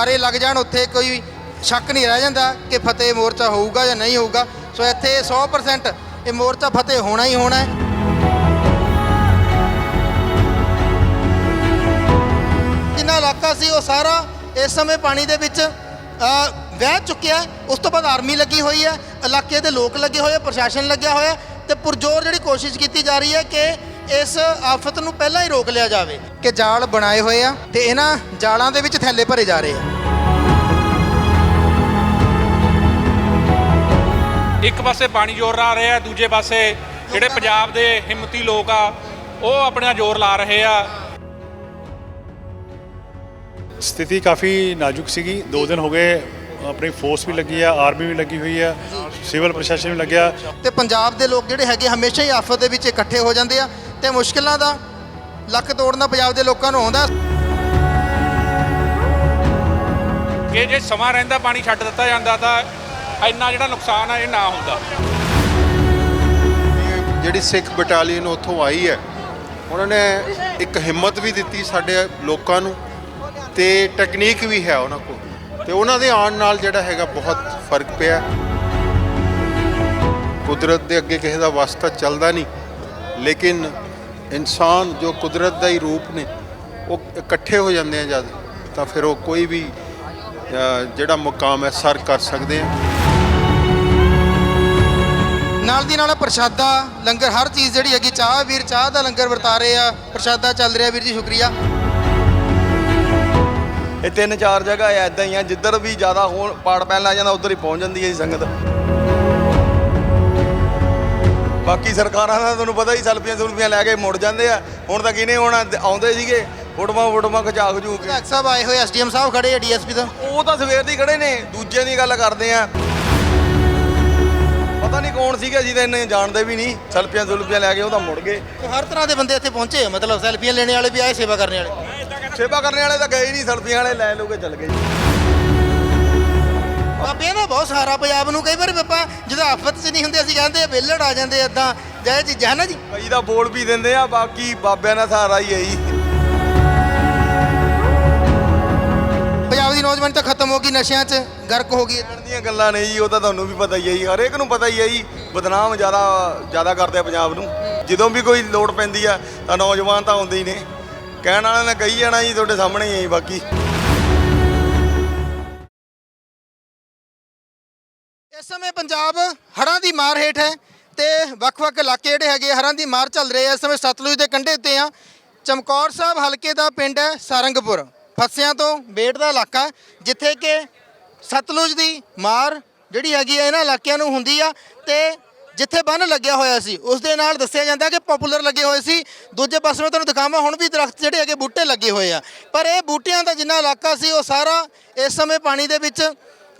ਨਾਰੇ ਲੱਗ ਜਾਣ, ਉੱਥੇ ਕੋਈ ਸ਼ੱਕ ਨਹੀਂ ਰਹਿ ਜਾਂਦਾ ਕਿ ਫਤਿਹ ਮੋਰਚਾ ਹੋਊਗਾ ਜਾਂ ਨਹੀਂ ਹੋਊਗਾ। ਸੋ ਇੱਥੇ 100% ਇਹ ਮੋਰਚਾ ਫਤਿਹ ਹੋਣਾ ਹੀ ਹੋਣਾ ਹੈ। ਜਿੰਨਾ ਇਲਾਕਾ ਸੀ, ਉਹ ਸਾਰਾ ਇਸ ਸਮੇਂ ਪਾਣੀ ਦੇ ਵਿੱਚ ਵਹਿ ਚੁੱਕਿਆ ਉਸ ਤੋਂ ਬਾਅਦ ਆਰਮੀ ਲੱਗੀ ਹੋਈ ਹੈ। ਇਲਾਕੇ ਦੇ ਲੋਕ ਲੱਗੇ ਹੋਏ ਪ੍ਰਸ਼ਾਸਨ ਲੱਗਿਆ ਹੋਇਆ ਤੇ ਪੁਰਜ਼ੋਰ ਜਿਹੜੀ ਕੋਸ਼ਿਸ਼ ਕੀਤੀ ਜਾ ਰਹੀ ਹੈ ਕਿ ਇਸ ਆਫਤ ਨੂੰ ਪਹਿਲਾਂ ਹੀ ਰੋਕ ਲਿਆ ਜਾਵੇ। ਕਿ ਜਾਲ ਬਣਾਏ ਹੋਏ ਆ ਤੇ ਇਹਨਾਂ ਜਾਲਾਂ ਦੇ ਵਿੱਚ ਥੈਲੇ ਭਰੇ ਜਾ ਰਹੇ ਆ। ਇੱਕ ਪਾਸੇ ਪਾਣੀ ਜ਼ੋਰ ਲਾ ਰਿਹਾ ਦੂਜੇ ਪਾਸੇ ਜਿਹੜੇ ਪੰਜਾਬ ਦੇ ਹਿੰਮਤੀ ਲੋਕ ਆ ਉਹ ਆਪਣਾ ਜ਼ੋਰ ਲਾ ਰਹੇ ਆ। ਸਥਿਤੀ ਕਾਫੀ ਨਾਜ਼ੁਕ ਸੀਗੀ। ਦੋ ਦਿਨ ਹੋ ਗਏ ਆਪਣੀ ਫੋਰਸ ਵੀ ਲੱਗੀ ਆ ਆਰਮੀ ਵੀ ਲੱਗੀ ਹੋਈ ਆ ਸਿਵਲ ਪ੍ਰਸ਼ਾਸਨ ਵੀ ਲੱਗਿਆ। ਤੇ ਪੰਜਾਬ ਦੇ ਲੋਕ ਜਿਹੜੇ ਹੈਗੇ ਹਮੇਸ਼ਾ ਹੀ ਆਫਤ ਦੇ ਵਿੱਚ ਇਕੱਠੇ ਹੋ ਜਾਂਦੇ ਆ ਤੇ ਮੁਸ਼ਕਿਲਾਂ ਦਾ ਲੱਕ ਤੋੜਨਾ ਪੰਜਾਬ ਦੇ ਲੋਕਾਂ ਨੂੰ ਆਉਂਦਾ। ਕਿ ਜੇ ਸਮਾਂ ਰਹਿੰਦਾ ਪਾਣੀ ਛੱਡ ਦਿੱਤਾ ਜਾਂਦਾ ਤਾਂ ਇੰਨਾ ਜਿਹੜਾ ਨੁਕਸਾਨ ਆ, ਇਹ ਨਾ ਹੁੰਦਾ। ਜਿਹੜੀ ਸਿੱਖ ਬਟਾਲੀਅਨ ਉੱਥੋਂ ਆਈ ਹੈ, ਉਹਨਾਂ ਨੇ ਇੱਕ ਹਿੰਮਤ ਵੀ ਦਿੱਤੀ ਸਾਡੇ ਲੋਕਾਂ ਨੂੰ ਤੇ ਟੈਕਨੀਕ ਵੀ ਹੈ ਉਹਨਾਂ ਕੋਲ। ਤੇ ਉਹਨਾਂ ਦੇ ਆਉਣ ਨਾਲ ਜਿਹੜਾ ਹੈਗਾ ਬਹੁਤ ਫ਼ਰਕ ਪਿਆ। ਕੁਦਰਤ ਦੇ ਅੱਗੇ ਕਿਸੇ ਦਾ ਵਾਸਤਾ ਚੱਲਦਾ ਨਹੀਂ, ਲੇਕਿਨ ਇਨਸਾਨ ਜੋ ਕੁਦਰਤ ਦਾ ਹੀ ਰੂਪ ਨੇ, ਉਹ ਇਕੱਠੇ ਹੋ ਜਾਂਦੇ ਆ ਜਦ, ਤਾਂ ਫਿਰ ਉਹ ਕੋਈ ਵੀ ਜਿਹੜਾ ਮੁਕਾਮ ਹੈ, ਸਰ ਕਰ ਸਕਦੇ ਆ। ਨਾਲ ਦੀ ਨਾਲ ਪ੍ਰਸ਼ਾਦਾ ਲੰਗਰ ਹਰ ਚੀਜ਼ ਜਿਹੜੀ ਹੈਗੀ ਚਾਹ ਵੀਰ ਚਾਹ ਦਾ ਲੰਗਰ ਵਰਤਾ ਰਹੇ ਆ ਪ੍ਰਸ਼ਾਦਾ ਚੱਲ ਰਿਹਾ ਵੀਰ ਜੀ ਸ਼ੁਕਰੀਆ। ਇਹ ਤਿੰਨ ਚਾਰ ਜਗ੍ਹਾ ਐ ਇਦਾਂ ਹੀ ਆ ਜਿੱਧਰ ਵੀ ਜ਼ਿਆਦਾ ਹੋਣ ਪਾੜ ਪੈਣ ਲੱਗ ਜਾਂਦਾ ਉਧਰ ਹੀ ਪਹੁੰਚ ਜਾਂਦੀ ਹੈ ਜੀ ਸੰਗਤ। ਬਾਕੀ ਸਰਕਾਰਾਂ ਦਾ ਤੁਹਾਨੂੰ ਪਤਾ ਹੀ ਸੈਲਫੀਆਂ ਸੁਲਫੀਆਂ ਲੈ ਕੇ ਮੁੜ ਜਾਂਦੇ ਆ। ਹੁਣ ਤਾਂ ਕਿਨੇ ਹੁਣ ਆਉਂਦੇ ਸੀਗੇ ਫੋਟੋਆਂ ਫੋਟੋਆਂ ਖਚਾ ਖਜੂ ਕੇ। ਸਾਹਿਬ ਆਏ ਹੋਏ ਐਸਡੀਐਮ ਸਾਹਿਬ ਖੜੇ ਆ ਡੀਐਸਪੀ ਤੋਂ। ਉਹ ਤਾਂ ਸਵੇਰ ਦੀ ਖੜੇ ਨੇ ਦੂਜੇ ਦੀ ਗੱਲ ਕਰਦੇ ਆ। ਪਤਾ ਨਹੀਂ ਕੌਣ ਸੀਗਾ ਜੀ ਤਾਂ ਇੰਨੇ ਜਾਣਦੇ ਵੀ ਨਹੀਂ ਸੈਲਫੀਆਂ ਸੁਲਫੀਆਂ ਲੈ ਕੇ ਉਹ ਤਾਂ ਮੁੜ ਗਏ। ਹਰ ਤਰ੍ਹਾਂ ਦੇ ਬੰਦੇ ਇੱਥੇ ਪਹੁੰਚੇ ਮਤਲਬ ਸੈਲਫੀਆਂ ਲੈਣੇ ਵਾਲੇ ਵੀ ਆਏ ਸੇਵਾ ਕਰਨ ਵਾਲੇ? ਸੇਵਾ ਕਰਨ ਵਾਲੇ ਤਾਂ ਗਏ ਹੀ ਨਹੀਂ ਸੈਲਫੀਆਂ ਵਾਲੇ ਲੈ ਲੂਗੇ ਚੱਲ ਗਏ। ਜੀ ਬਾਬਿਆਂ ਦਾ ਬਹੁਤ ਸਹਾਰਾ ਪੰਜਾਬ ਨੂੰ ਕਈ ਵਾਰ ਆਪਾਂ ਜਦੋਂ ਆਫਤ 'ਚ ਨਹੀਂ ਹੁੰਦੇ ਅਸੀਂ ਕਹਿੰਦੇ ਆ ਵਿਹਲੜ ਆ ਜਾਂਦੇ ਇਦਾਂ ਜਾਂ ਇਹ ਚੀਜ਼ਾਂ ਨਾ ਜੀ। ਕਈ ਤਾਂ ਬੋਲ ਵੀ ਦਿੰਦੇ ਆ ਬਾਕੀ ਬਾਬਿਆਂ ਦਾ ਸਹਾਰਾ ਹੀ ਹੈ ਜੀ ਦੀ ਨੌਜਵਾਨ ਤਾਂ ਖਤਮ ਹੋ ਗਈ ਨਸ਼ਿਆਂ 'ਚ ਗਰਕ ਹੋ ਗਈ ਕਰਨ ਦੀਆਂ ਗੱਲਾਂ ਨੇ ਜੀ ਉਹ ਤਾਂ ਤੁਹਾਨੂੰ ਵੀ ਪਤਾ ਹੀ ਹੈ ਜੀ ਹਰੇਕ ਨੂੰ ਪਤਾ ਹੀ ਹੈ ਜੀ ਬਦਨਾਮ ਜ਼ਿਆਦਾ ਜ਼ਿਆਦਾ ਕਰਦੇ ਆ ਪੰਜਾਬ ਨੂੰ। ਜਦੋਂ ਵੀ ਕੋਈ ਲੋੜ ਪੈਂਦੀ ਆ ਤਾਂ ਨੌਜਵਾਨ ਤਾਂ ਆਉਂਦੇ ਹੀ ਨੇ। ਕਹਿਣ ਵਾਲਿਆਂ ਨੇ ਕਹੀ ਜਾਣਾ ਜੀ ਤੁਹਾਡੇ ਸਾਹਮਣੇ ਹੀ ਹੈ ਜੀ ਬਾਕੀ। ਇਸ ਸਮੇਂ ਪੰਜਾਬ ਹੜ੍ਹਾਂ ਦੀ ਮਾਰ ਹੇਠ ਹੈ ਤੇ ਵੱਖ-ਵੱਖ ਇਲਾਕੇ ਜਿਹੜੇ ਹੈਗੇ ਹੜ੍ਹਾਂ ਦੀ ਮਾਰ ਚੱਲ ਰਹੀ ਹੈ ਇਸ ਸਮੇਂ ਸਤਲੁਜ ਦੇ ਕੰਢੇ ਉੱਤੇ ਆ ਚਮਕੌਰ ਸਾਹਿਬ ਹਲਕੇ ਦਾ ਪਿੰਡ ਹੈ ਸਾਰੰਗਪੁਰ। ਫਸਿਆਂ ਤੋਂ ਬੇਟ ਦਾ ਇਲਾਕਾ ਜਿੱਥੇ ਕਿ ਸਤਲੁਜ ਦੀ ਮਾਰ ਜਿਹੜੀ ਹੈਗੀ ਹੈ ਇਹਨਾਂ ਇਲਾਕਿਆਂ ਨੂੰ ਹੁੰਦੀ ਆ ਤੇ ਜਿੱਥੇ ਬੰਨ ਲੱਗਿਆ ਹੋਇਆ ਸੀ, ਉਸ ਦੇ ਨਾਲ ਦੱਸਿਆ ਜਾਂਦਾ ਕਿ ਪਪੂਲਰ ਲੱਗੇ ਹੋਏ ਸੀ। ਦੂਜੇ ਪਾਸੇ ਮੈਂ ਤੁਹਾਨੂੰ ਦਿਖਾਵਾਂ, ਹੁਣ ਵੀ ਦਰਖਤ ਜਿਹੜੇ ਹੈਗੇ ਬੂਟੇ ਲੱਗੇ ਹੋਏ ਆ। ਪਰ ਇਹ ਬੂਟਿਆਂ ਦਾ ਜਿੰਨਾ ਇਲਾਕਾ ਸੀ, ਉਹ ਸਾਰਾ ਇਸ ਸਮੇਂ ਪਾਣੀ ਦੇ ਵਿੱਚ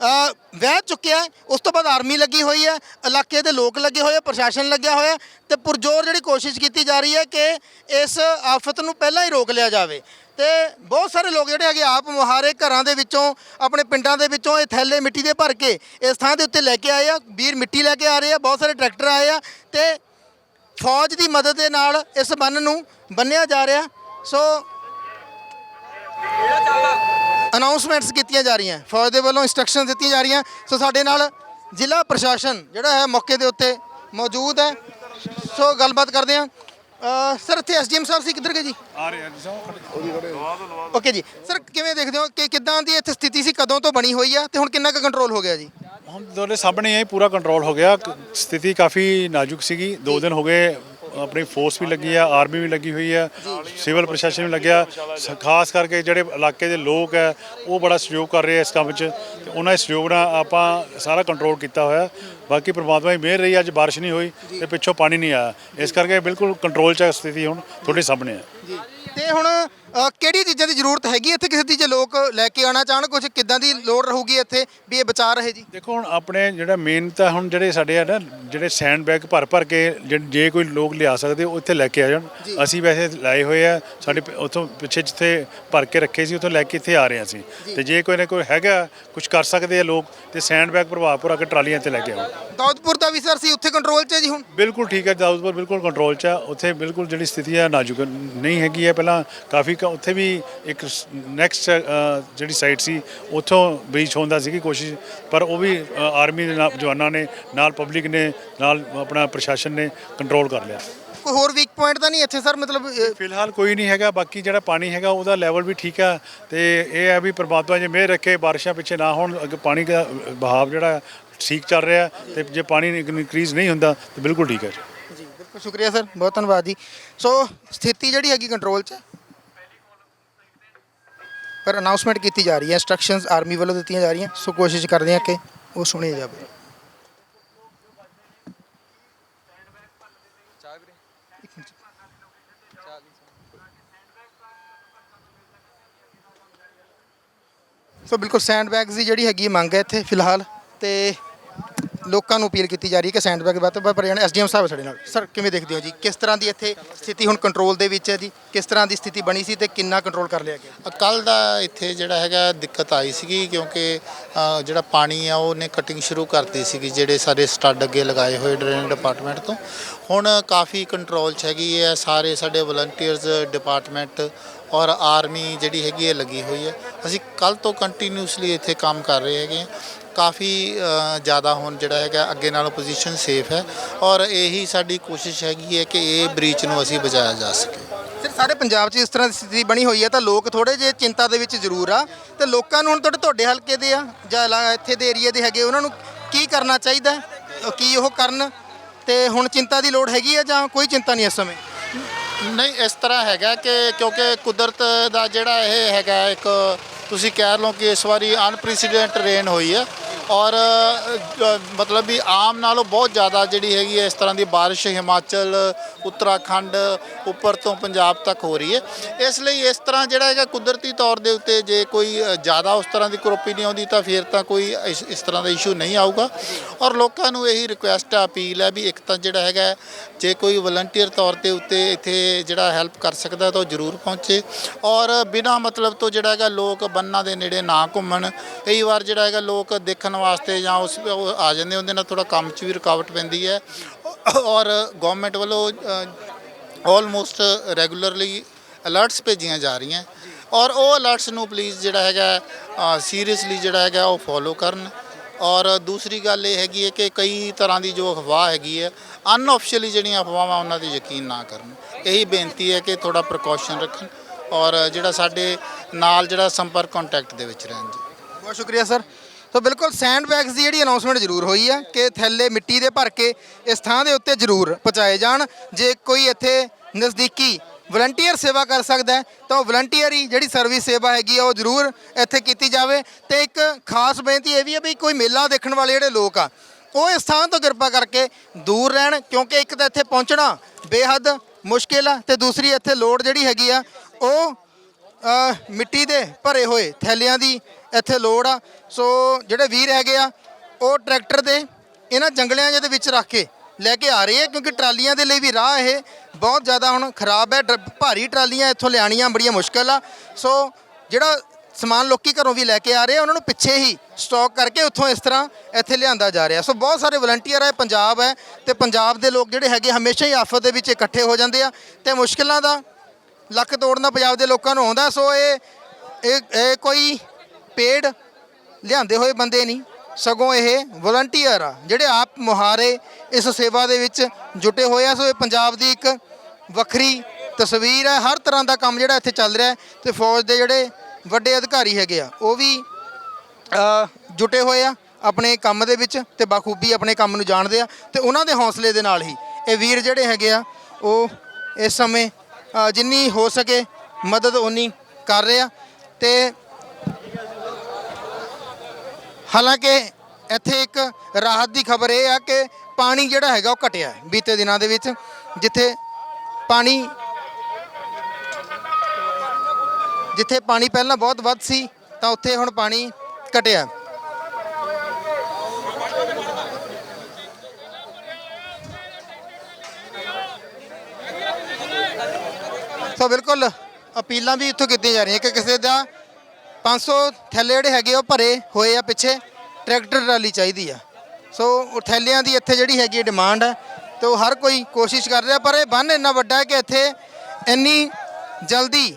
ਵਹਿ ਚੁੱਕਿਆ ਉਸ ਤੋਂ ਬਾਅਦ ਆਰਮੀ ਲੱਗੀ ਹੋਈ ਹੈ, ਇਲਾਕੇ ਦੇ ਲੋਕ ਲੱਗੇ ਹੋਏ ਆ, ਪ੍ਰਸ਼ਾਸਨ ਲੱਗਿਆ ਹੋਇਆ ਤੇ ਪੁਰਜ਼ੋਰ ਜਿਹੜੀ ਕੋਸ਼ਿਸ਼ ਕੀਤੀ ਜਾ ਰਹੀ ਹੈ ਕਿ ਇਸ ਆਫਤ ਨੂੰ ਪਹਿਲਾਂ ਹੀ ਰੋਕ ਲਿਆ ਜਾਵੇ। ਤੇ ਬਹੁਤ ਸਾਰੇ ਲੋਕ ਜਿਹੜੇ ਹੈਗੇ ਆਪ ਮੁਹਾਰੇ ਘਰਾਂ ਦੇ ਵਿੱਚੋਂ, ਆਪਣੇ ਪਿੰਡਾਂ ਦੇ ਵਿੱਚੋਂ ਇਹ ਥੈਲੇ ਮਿੱਟੀ ਦੇ ਭਰ ਕੇ ਇਸ ਥਾਂ ਦੇ ਉੱਤੇ ਲੈ ਕੇ ਆਏ ਆ ਵੀਰ ਮਿੱਟੀ ਲੈ ਕੇ ਆ ਰਹੇ ਆ, ਬਹੁਤ ਸਾਰੇ ਟਰੈਕਟਰ ਆਏ ਆ ਤੇ ਫੌਜ ਦੀ ਮਦਦ ਦੇ ਨਾਲ ਇਸ ਬੰਨ ਨੂੰ ਬੰਨਿਆ ਜਾ ਰਿਹਾ। ਸੋ ਅਨਾਉਂਸਮੈਂਟਸ ਕੀਤੀਆਂ ਜਾ ਰਹੀਆਂ, ਫੌਜ ਦੇ ਵੱਲੋਂ ਇੰਸਟਰਕਸ਼ਨ ਦਿੱਤੀਆਂ ਜਾ ਰਹੀਆਂ। ਸੋ ਸਾਡੇ ਨਾਲ ਜ਼ਿਲ੍ਹਾ ਪ੍ਰਸ਼ਾਸਨ ਜਿਹੜਾ ਹੈ ਮੌਕੇ ਦੇ ਉੱਤੇ ਮੌਜੂਦ ਹੈ। ਸੋ ਗੱਲਬਾਤ ਕਰਦੇ ਹਾਂ। ਅਹ ਸਰ ਇੱਥੇ ਐਸਡੀਐਮ ਸਾਹਿਬ ਸੀ ਕਿੱਧਰ ਗਏ ਜੀ? ਆ ਰਹੇ ਆ ਓਕੇ ਜੀ। ਸਰ ਕਿਵੇਂ ਦੇਖਦੇ ਹੋ ਕਿ ਕਿੱਦਾਂ ਦੀ ਇੱਥੇ ਸਥਿਤੀ ਸੀ ਕਦੋਂ ਤੋਂ ਬਣੀ ਹੋਈ ਆ ਤੇ ਹੁਣ ਕਿੰਨਾ ਕੁ ਕੰਟਰੋਲ ਹੋ ਗਿਆ ਜੀ? ਹੁਣ ਤੁਹਾਡੇ ਸਾਹਮਣੇ ਹੀ ਪੂਰਾ ਕੰਟਰੋਲ ਹੋ ਗਿਆ। ਸਥਿਤੀ ਕਾਫੀ ਨਾਜ਼ੁਕ ਸੀਗੀ। ਦੋ ਦਿਨ ਹੋ ਗਏ ਆਪਣੀ ਫੋਰਸ ਵੀ ਲੱਗੀ ਆ, ਆਰਮੀ ਵੀ ਲੱਗੀ ਹੋਈ ਆ, ਸਿਵਲ ਪ੍ਰਸ਼ਾਸਨ ਵੀ ਲੱਗਿਆ। ਸ- ਖਾਸ ਕਰਕੇ ਜਿਹੜੇ ਇਲਾਕੇ ਦੇ ਲੋਕ ਹੈ ਉਹ ਬੜਾ ਸਹਿਯੋਗ ਕਰ ਰਹੇ ਆ ਇਸ ਕੰਮ 'ਚ ਤੇ ਉਹਨਾਂ ਦੇ ਸਹਿਯੋਗ ਨਾਲ ਆਪਾਂ ਸਾਰਾ ਕੰਟਰੋਲ ਕੀਤਾ ਹੋਇਆ। ਬਾਕੀ ਪ੍ਰਮਾਤਮਾ ਦੀ ਮਿਹਰ ਰਹੀ ਅੱਜ ਬਾਰਿਸ਼ ਨਹੀਂ ਹੋਈ ਤੇ ਪਿੱਛੋਂ ਪਾਣੀ ਨਹੀਂ ਆਇਆ। ਇਸ ਕਰਕੇ ਬਿਲਕੁਲ ਕੰਟਰੋਲ 'ਚ ਹੈ ਸਥਿਤੀ ਹੁਣ ਤੁਹਾਡੇ ਸਾਹਮਣੇ ਹੈ ਤੇ ਹੁਣ ਕਿਹੜੀ ਚੀਜ਼ਾਂ ਦੀ ਜ਼ਰੂਰਤ ਹੈਗੀ ਇੱਥੇ? ਕਿਸੇ ਦੀ ਜੇ ਲੋਕ ਲੈ ਕੇ ਆਉਣਾ ਚਾਹਣ? ਕੁਝ ਕਿੱਦਾਂ ਦੀ ਲੋੜ ਰਹੂਗੀ ਇੱਥੇ ਵੀ ਇਹ ਬਚਾ ਰਹੇ ਜੀ? ਦੇਖੋ ਹੁਣ ਆਪਣੇ ਜਿਹੜਾ ਮੇਨ ਤਾਂ ਹੁਣ ਜਿਹੜੇ ਸਾਡੇ ਆ ਨਾ ਜਿਹੜੇ ਸੈਂਡ ਬੈਗ ਭਰ ਭਰ ਕੇ ਜੇ- ਜੇ ਕੋਈ ਲੋਕ ਲਿਆ ਸਕਦੇ ਉਹ ਇੱਥੇ ਲੈ ਕੇ ਆ ਜਾਣ। ਅਸੀਂ ਵੈਸੇ ਲਾਏ ਹੋਏ ਆ ਸਾਡੇ ਪ- ਉੱਥੋਂ ਪਿੱਛੇ ਜਿੱਥੇ ਭਰ ਕੇ ਰੱਖੇ ਸੀ ਉੱਥੋਂ ਲੈ ਕੇ ਇੱਥੇ ਆ ਰਹੇ ਹਾਂ ਅਸੀਂ। ਤੇ ਜੇ ਕੋਈ ਨਾ ਕੋਈ ਹੈਗਾ ਕੁਝ ਕਰ ਸਕਦੇ ਆ ਲੋਕ ਤੇ ਸੈਂਡ ਬੈਗ ਪ੍ਰਭਾਵ ਭਰਾ ਕੇ ਟਰਾਲੀਆਂ ਤੇ ਲੈ ਕੇ ਆਓ। ਦੌਦਪੁਰ ਦਾ ਵੀ ਸਰ ਸੀ ਉੱਥੇ ਕੰਟਰੋਲ 'ਚ ਹੈ ਜੀ ਹੁਣ? ਬਿਲਕੁਲ ਠੀਕ ਹੈ ਦਾਊਦਪੁਰ ਬਿਲਕੁਲ ਕੰਟਰੋਲ 'ਚ ਆ। ਉੱਥੇ ਬਿਲਕੁਲ ਜਿਹੜੀ ਸਥਿਤੀ ਹੈ ਨਾਜ਼ੁਕ ਨਹੀਂ ਹੈਗੀ ਹੈ ਪਹਿਲਾਂ ਕਾਫੀ ਕ- ਉੱਥੇ ਵੀ ਇੱਕ ਨੈਕਸਟ ਜਿਹੜੀ ਸਾਈਟ ਸੀ ਉੱਥੋਂ ਬ੍ਰੀਚ ਹੋਣ ਦਾ ਸੀਗੀ ਕੋਸ਼ਿਸ਼ ਪਰ ਉਹ ਵੀ ਆਰਮੀ ਦੇ ਨਾਲ ਜਵਾਨਾਂ ਨੇ ਨਾਲ ਪਬਲਿਕ ਨੇ ਨਾਲ ਆਪਣਾ ਪ੍ਰਸ਼ਾਸਨ ਨੇ ਕੰਟਰੋਲ ਕਰ ਲਿਆ। ਕੋਈ ਹੋਰ ਵੀਕ ਪੁਆਇੰਟ ਤਾਂ ਨਹੀਂ ਇੱਥੇ ਸਰ ਮਤਲਬ ਫਿਲਹਾਲ ਕੋਈ ਨਹੀਂ ਹੈਗਾ ਬਾਕੀ ਜਿਹੜਾ ਪਾਣੀ ਹੈਗਾ ਉਹਦਾ ਲੈਵਲ ਵੀ ਠੀਕ ਆ ਤੇ ਇਹ ਹੈ ਵੀ ਪ੍ਰਮਾਤਮਾ ਜੇ ਮਿਹਰ ਰੱਖੇ ਬਾਰਿਸ਼ਾਂ ਪਿੱਛੇ ਨਾ ਹੋਣ ਅੱਗੇ ਪਾਣੀ ਦਾ ਬਹਾਵ ਜਿਹੜਾ ਠੀਕ ਚੱਲ ਰਿਹਾ ਤੇ ਜੇ ਪਾਣੀ ਇਨਕਰੀਜ਼ ਨਹੀਂ ਹੁੰਦਾ ਤਾਂ ਬਿਲਕੁਲ ਠੀਕ ਹੈ ਜੀ। ਬਿਲਕੁਲ ਸ਼ੁਕਰੀਆ ਸਰ ਬਹੁਤ ਧੰਨਵਾਦ ਜੀ। ਸੋ ਸਥਿਤੀ ਜਿਹੜੀ ਹੈਗੀ ਕੰਟਰੋਲ 'ਚ। ਪਰ ਅਨਾਉਂਸਮੈਂਟ ਕੀਤੀ ਜਾ ਰਹੀ ਹੈ ਇੰਸਟਰਕਸ਼ਨਸ ਆਰਮੀ ਵੱਲੋਂ ਦਿੱਤੀਆਂ ਜਾ ਰਹੀਆਂ, ਸੋ ਕੋਸ਼ਿਸ਼ ਕਰਦੇ ਹਾਂ ਕਿ ਉਹ ਸੁਣਿਆ ਜਾਵੇ। ਸੋ ਬਿਲਕੁਲ ਸੈਂਡਬੈਗਸ ਦੀ ਜਿਹੜੀ ਹੈਗੀ ਮੰਗ ਹੈ ਇੱਥੇ ਫਿਲਹਾਲ, ਤੇ ਲੋਕਾਂ ਨੂੰ ਅਪੀਲ ਕੀਤੀ ਜਾ ਰਹੀ ਹੈ ਕਿ ਸੈਂਡਬੈਗ ਵੱਧ ਤੋਂ ਵੱਧ ਭਰੇ ਜਾਣ। ਐਸਡੀਐਮ ਸਾਹਿਬ ਸਾਡੇ ਨਾਲ। ਸਰ ਕਿਵੇਂ ਦੇਖਦੇ ਹੋ ਜੀ? ਕਿਸ ਤਰ੍ਹਾਂ ਦੀ ਇੱਥੇ ਸਥਿਤੀ ਹੁਣ ਕੰਟਰੋਲ ਦੇ ਵਿੱਚ ਹੈ ਜੀ? ਕਿਸ ਤਰ੍ਹਾਂ ਦੀ ਸਥਿਤੀ ਬਣੀ ਸੀ ਤੇ ਕਿੰਨਾ ਕੰਟਰੋਲ ਕਰ ਲਿਆ ਗਿਆ? ਕੱਲ ਦਾ ਇੱਥੇ ਜਿਹੜਾ ਹੈਗਾ ਦਿੱਕਤ ਆਈ ਸੀਗੀ ਕਿਉਂਕਿ ਅ, ਜਿਹੜਾ ਪਾਣੀ ਆ ਉਹਨੇ ਕਟਿੰਗ ਸ਼ੁਰੂ ਕਰਤੀ ਸੀਗੀ ਜਿਹੜੇ ਸਾਰੇ ਸਟੱਡ ਅੱਗੇ ਲਗਾਏ ਹੋਏ ਡਰੇਨ ਡਿਪਾਰਟਮੈਂਟ ਤੋਂ। ਹੁਣ ਕਾਫੀ ਕੰਟਰੋਲ 'ਚ ਹੈਗੀ ਹੈ ਸਾਰੇ ਸਾਡੇ ਵਲੰਟੀਅਰਸ ਡਿਪਾਰਟਮੈਂਟ ਔਰ ਆਰਮੀ ਜਿਹੜੀ ਹੈਗੀ ਹੈ ਲੱਗੀ ਹੋਈ ਹੈ। ਅਸੀਂ ਕੱਲ ਤੋਂ ਕੰਟੀਨਿਊਸਲੀ ਇੱਥੇ ਕੰਮ ਕਰ ਰਹੇ ਹੈਗੇ ਹਾਂ। ਕਾਫੀ ਜ਼ਿਆਦਾ ਹੁਣ ਜਿਹੜਾ ਹੈਗਾ ਅੱਗੇ ਨਾਲੋਂ ਪੋਜੀਸ਼ਨ ਸੇਫ ਹੈ ਔਰ ਇਹੀ ਸਾਡੀ ਕੋਸ਼ਿਸ਼ ਹੈਗੀ ਹੈ ਕਿ ਇਹ ਬ੍ਰੀਚ ਨੂੰ ਅਸੀਂ ਬਚਾਇਆ ਜਾ ਸਕੇ। ਸਰ ਸਾਰੇ ਪੰਜਾਬ 'ਚ ਇਸ ਤਰ੍ਹਾਂ ਦੀ ਸਥਿਤੀ ਬਣੀ ਹੋਈ ਹੈ ਤਾਂ ਲੋਕ ਥੋੜੇ ਜਿਹੇ ਚਿੰਤਾ ਦੇ ਵਿੱਚ ਜ਼ਰੂਰ ਆ। ਤੇ ਲੋਕਾਂ ਨੂੰ ਹੁਣ ਤੁਹਾਡੇ ਤੁਹਾਡੇ ਹਲਕੇ ਦੇ ਆ ਜਾਂ ਇੱਥੇ ਦੇ ਏਰੀਆ ਦੇ ਹੈਗੇ ਉਹਨਾਂ ਨੂੰ ਕੀ ਕਰਨਾ ਚਾਹੀਦਾ ਕੀ ਉਹ ਕਰਨ? ਤੇ ਹੁਣ ਚਿੰਤਾ ਦੀ ਲੋੜ ਹੈਗੀ ਹੈ ਜਾਂ ਕੋਈ ਚਿੰਤਾ ਨਹੀਂ ਇਸ ਸਮੇਂ? ਨਹੀਂ ਇਸ ਤਰ੍ਹਾਂ ਹੈਗਾ ਕਿ ਕਿਉਂਕਿ ਕੁਦਰਤ ਦਾ ਜਿਹੜਾ ਇਹ ਹੈਗਾ ਇੱਕ ਤੁਸੀਂ ਕਹਿ ਲਓ ਕਿ ਇਸ ਵਾਰੀ ਅਨਪ੍ਰੈਸੀਡੈਂਟ ਰੇਨ ਹੋਈ ਹੈ। ਔਰ ਮਤਲਬ ਵੀ ਆਮ ਨਾਲੋਂ ਬਹੁਤ ਜ਼ਿਆਦਾ ਜਿਹੜੀ ਹੈਗੀ ਹੈ ਇਸ ਤਰ੍ਹਾਂ ਦੀ ਬਾਰਿਸ਼ ਹਿਮਾਚਲ, ਉੱਤਰਾਖੰਡ ਉੱਪਰ ਤੋਂ ਪੰਜਾਬ ਤੱਕ ਹੋ ਰਹੀ ਹੈ। ਇਸ ਲਈ ਇਸ ਤਰ੍ਹਾਂ ਜਿਹੜਾ ਹੈਗਾ ਕੁਦਰਤੀ ਤੌਰ ਦੇ ਉੱਤੇ ਜੇ ਕੋਈ ਜ਼ਿਆਦਾ ਉਸ ਤਰ੍ਹਾਂ ਦੀ ਕਰੋਪੀ ਨਹੀਂ ਆਉਂਦੀ ਤਾਂ ਫਿਰ ਤਾਂ ਕੋਈ ਇਸ ਤਰ੍ਹਾਂ ਦਾ ਇਸ਼ੂ ਨਹੀਂ ਆਊਗਾ। ਔਰ ਲੋਕਾਂ ਨੂੰ ਇਹੀ ਰਿਕੁਐਸਟ ਹੈ ਅਪੀਲ ਹੈ ਵੀ ਇੱਕ ਤਾਂ ਜਿਹੜਾ ਹੈਗਾ ਜੇ ਕੋਈ ਵਲੰਟੀਅਰ ਤੌਰ ਦੇ ਉੱਤੇ ਇੱਥੇ ਜਿਹੜਾ ਹੈਲਪ ਕਰ ਸਕਦਾ ਤਾਂ ਉਹ ਜ਼ਰੂਰ ਪਹੁੰਚੇ। ਔਰ ਬਿਨਾਂ ਮਤਲਬ ਤੋਂ ਜਿਹੜਾ ਹੈਗਾ ਲੋਕ ਬੰਨਾਂ ਦੇ ਨੇੜੇ ਨਾ ਘੁੰਮਣ। ਕਈ ਵਾਰ ਜਿਹੜਾ ਹੈਗਾ ਲੋਕ ਦੇਖਣ ਵਾਸਤੇ ਜਾਂ ਉਸ ਉਹ ਆ ਜਾਂਦੇ, ਉਹਦੇ ਨਾਲ ਥੋੜਾ ਕੰਮ 'ਚ ਵੀ ਰੁਕਾਵਟ ਪੈਂਦੀ ਹੈ। ਔਰ ਗਵਰਨਮੈਂਟ ਵੱਲੋਂ ਆਲਮੋਸਟ ਰੈਗੂਲਰਲੀ ਅਲਰਟਸ ਭੇਜੀਆਂ ਜਾ ਰਹੀਆਂ। ਔਰ ਉਹ ਅਲਰਟਸ ਨੂੰ ਪਲੀਜ਼ ਜਿਹੜਾ ਹੈਗਾ ਸੀਰੀਅਸਲੀ ਜਿਹੜਾ ਹੈਗਾ, ਉਹ ਫੋਲੋ ਕਰਨ। ਔਰ ਦੂਸਰੀ ਗੱਲ ਇਹ ਹੈਗੀ ਹੈ ਕਿ ਕਈ ਤਰ੍ਹਾਂ ਦੀ ਜੋ ਅਫਵਾਹ ਹੈਗੀ ਹੈ ਅਨਆਫੀਸ਼ੀਅਲੀ ਜਿਹੜੀਆਂ ਅਫਵਾਹਾਂ ਉਹਨਾਂ ਤੇ ਯਕੀਨ ਨਾ ਕਰਨ। ਇਹੀ ਬੇਨਤੀ ਹੈ ਕਿ ਥੋੜਾ ਪ੍ਰੀਕਾਸ਼ਨ ਰੱਖਣ ਔਰ ਜਿਹੜਾ ਸਾਡੇ ਨਾਲ ਜਿਹੜਾ ਸੰਪਰਕ ਕੰਟੈਕਟ ਦੇ ਵਿੱਚ ਰਹਿਣ ਜੀ। ਬਹੁਤ ਸ਼ੁਕਰੀਆ, ਸਰ। ਸੋ ਬਿਲਕੁਲ ਸੈਂਡ ਸੈਂਡਬੈਗਸ ਦੀ ਜਿਹੜੀ ਅਨਾਉਂਸਮੈਂਟ ਜ਼ਰੂਰ ਹੋਈ ਆ ਕਿ ਥੈਲੇ ਮਿੱਟੀ ਦੇ ਭਰ ਕੇ ਇਸ ਥਾਂ ਦੇ ਉੱਤੇ ਜ਼ਰੂਰ ਪਹੁੰਚਾਏ ਜਾਣ। ਜੇ ਕੋਈ ਇੱਥੇ ਨਜ਼ਦੀਕੀ ਵਲੰਟੀਅਰ ਸੇਵਾ ਕਰ ਸਕਦਾ ਹੈ, ਤਾਂ ਉਹ ਵਲੰਟੀਅਰੀ ਜਿਹੜੀ ਸਰਵਿਸ ਸੇਵਾ ਹੈਗੀ ਆ, ਉਹ ਜ਼ਰੂਰ ਇੱਥੇ ਕੀਤੀ ਜਾਵੇ। ਤੇ ਇੱਕ ਖਾਸ ਬੇਨਤੀ ਇਹ ਵੀ ਹੈ ਵੀ ਕੋਈ ਮੇਲਾ ਦੇਖਣ ਵਾਲੇ ਜਿਹੜੇ ਲੋਕ ਆ, ਉਹ ਇਸ ਥਾਂ ਤੋਂ ਕਿਰਪਾ ਕਰਕੇ ਦੂਰ ਰਹਿਣ, ਕਿਉਂਕਿ ਇੱਕ ਤਾਂ ਇੱਥੇ ਪਹੁੰਚਣਾ ਬੇਹੱਦ ਮੁਸ਼ਕਿਲ ਆ ਤੇ ਦੂਸਰੀ ਇੱਥੇ ਲੋੜ ਜਿਹੜੀ ਹੈਗੀ ਆ, ਉਹ ਮਿੱਟੀ ਦੇ ਭਰੇ ਹੋਏ ਥੈਲਿਆਂ ਦੀ ਇੱਥੇ ਲੋੜ ਆ। ਸੋ ਜਿਹੜੇ ਵੀਰ ਹੈਗੇ ਆ, ਉਹ ਟਰੈਕਟਰ ਦੇ ਇਹਨਾਂ ਜੰਗਲਿਆਂ ਦੇ ਵਿੱਚ ਰੱਖ ਕੇ ਲੈ ਕੇ ਆ ਰਹੇ ਆ, ਕਿਉਂਕਿ ਟਰਾਲੀਆਂ ਦੇ ਲਈ ਵੀ ਰਾਹ ਇਹ ਬਹੁਤ ਜ਼ਿਆਦਾ ਹੁਣ ਖਰਾਬ ਹੈ ਡਰ- ਭਾਰੀ ਟਰਾਲੀਆਂ ਇੱਥੋਂ ਲਿਆਣੀਆਂ ਬੜੀਆਂ ਮੁਸ਼ਕਲ ਆ। ਸੋ ਜਿਹੜਾ ਸਮਾਨ ਲੋਕੀ ਘਰੋਂ ਵੀ ਲੈ ਕੇ ਆ ਰਹੇ ਆ, ਉਹਨਾਂ ਨੂੰ ਪਿੱਛੇ ਹੀ ਸਟਾਕ ਕਰਕੇ ਉੱਥੋਂ ਇਸ ਤਰ੍ਹਾਂ ਇੱਥੇ ਲਿਆਂਦਾ ਜਾ ਰਿਹਾ। ਸੋ ਬਹੁਤ ਸਾਰੇ ਵਲੰਟੀਅਰ ਹੈ ਪੰਜਾਬ ਹੈ ਤੇ ਪੰਜਾਬ ਦੇ ਲੋਕ ਜਿਹੜੇ ਹੈਗੇ ਹਮੇਸ਼ਾ ਹੀ ਆਫਤ ਦੇ ਵਿੱਚ ਇਕੱਠੇ ਹੋ ਜਾਂਦੇ ਆ ਤੇ ਮੁਸ਼ਕਲਾਂ ਦਾ ਲੱਕ ਤੋੜਨਾ ਪੰਜਾਬ ਦੇ ਲੋਕਾਂ ਨੂੰ ਆਉਂਦਾ। ਸੋ ਇਹ ਇਹ ਕੋਈ ਪੇਡ ਲਿਆਂਦੇ ਹੋਏ ਬੰਦੇ ਨਹੀਂ, ਸਗੋਂ ਇਹ ਵਲੰਟੀਅਰ ਆ, ਜਿਹੜੇ ਆਪ ਮੁਹਾਰੇ ਇਸ ਸੇਵਾ ਦੇ ਵਿੱਚ ਜੁਟੇ ਹੋਏ ਆ। ਸੋ ਇਹ ਪੰਜਾਬ ਦੀ ਇੱਕ ਵੱਖਰੀ ਤਸਵੀਰ ਹੈ ਹਰ ਤਰ੍ਹਾਂ ਦਾ ਕੰਮ ਜਿਹੜਾ ਇੱਥੇ ਚੱਲ ਰਿਹਾ ਹੈ ਤੇ ਫੌਜ ਦੇ ਜਿਹੜੇ ਵੱਡੇ ਅਧਿਕਾਰੀ ਹੈਗੇ ਆ, ਉਹ ਵੀ ਜੁਟੇ ਹੋਏ ਆ ਆਪਣੇ ਕੰਮ ਦੇ ਵਿੱਚ ਤੇ ਬਾਖੂਬੀ ਆਪਣੇ ਕੰਮ ਨੂੰ ਜਾਣਦੇ ਆ ਤੇ ਉਹਨਾਂ ਦੇ ਹੌਸਲੇ ਦੇ ਨਾਲ ਹੀ ਇਹ ਵੀਰ ਜਿਹੜੇ ਹੈਗੇ ਆ, ਉਹ ਇਸ ਸਮੇਂ ਜਿੰਨੀ ਹੋ ਸਕੇ ਮਦਦ ਉਨੀ ਕਰ ਰਹੇ ਆ ਤੇ ਹਾਲਾਂਕਿ ਇੱਥੇ ਇੱਕ ਰਾਹਤ ਦੀ ਖਬਰ ਇਹ ਆ ਕਿ ਪਾਣੀ ਜਿਹੜਾ ਹੈਗਾ ਉਹ ਘਟਿਆ ਬੀਤੇ ਦਿਨਾਂ ਦੇ ਵਿੱਚ, ਜਿੱਥੇ ਪਾਣੀ ਜਿੱਥੇ ਪਾਣੀ ਪਹਿਲਾਂ ਬਹੁਤ ਵੱਧ ਸੀ, ਤਾਂ ਉੱਥੇ ਹੁਣ ਪਾਣੀ ਘਟਿਆ। ਸੋ ਬਿਲਕੁਲ ਅਪੀਲਾਂ ਵੀ ਇੱਥੋਂ ਕੀਤੀਆਂ ਜਾ ਰਹੀਆਂ ਕਿ ਕਿਸੇ ਦਾ 500 ਥੈਲੇ ਜਿਹੜੇ ਹੈਗੇ ਉਹ ਭਰੇ ਹੋਏ ਆ ਪਿੱਛੇ, ਟਰੈਕਟਰ ਟਰਾਲੀ ਚਾਹੀਦੀ ਆ। ਸੋ ਉਹ ਥੈਲਿਆਂ ਦੀ ਇੱਥੇ ਜਿਹੜੀ ਹੈਗੀ ਡਿਮਾਂਡ ਹੈ ਤੇ ਉਹ ਹਰ ਕੋਈ ਕੋਸ਼ਿਸ਼ ਕਰ ਰਿਹਾ, ਪਰ ਇਹ ਬੰਨ ਇੰਨਾ ਵੱਡਾ ਹੈ ਕਿ ਇੱਥੇ ਇੰਨੀ ਜਲਦੀ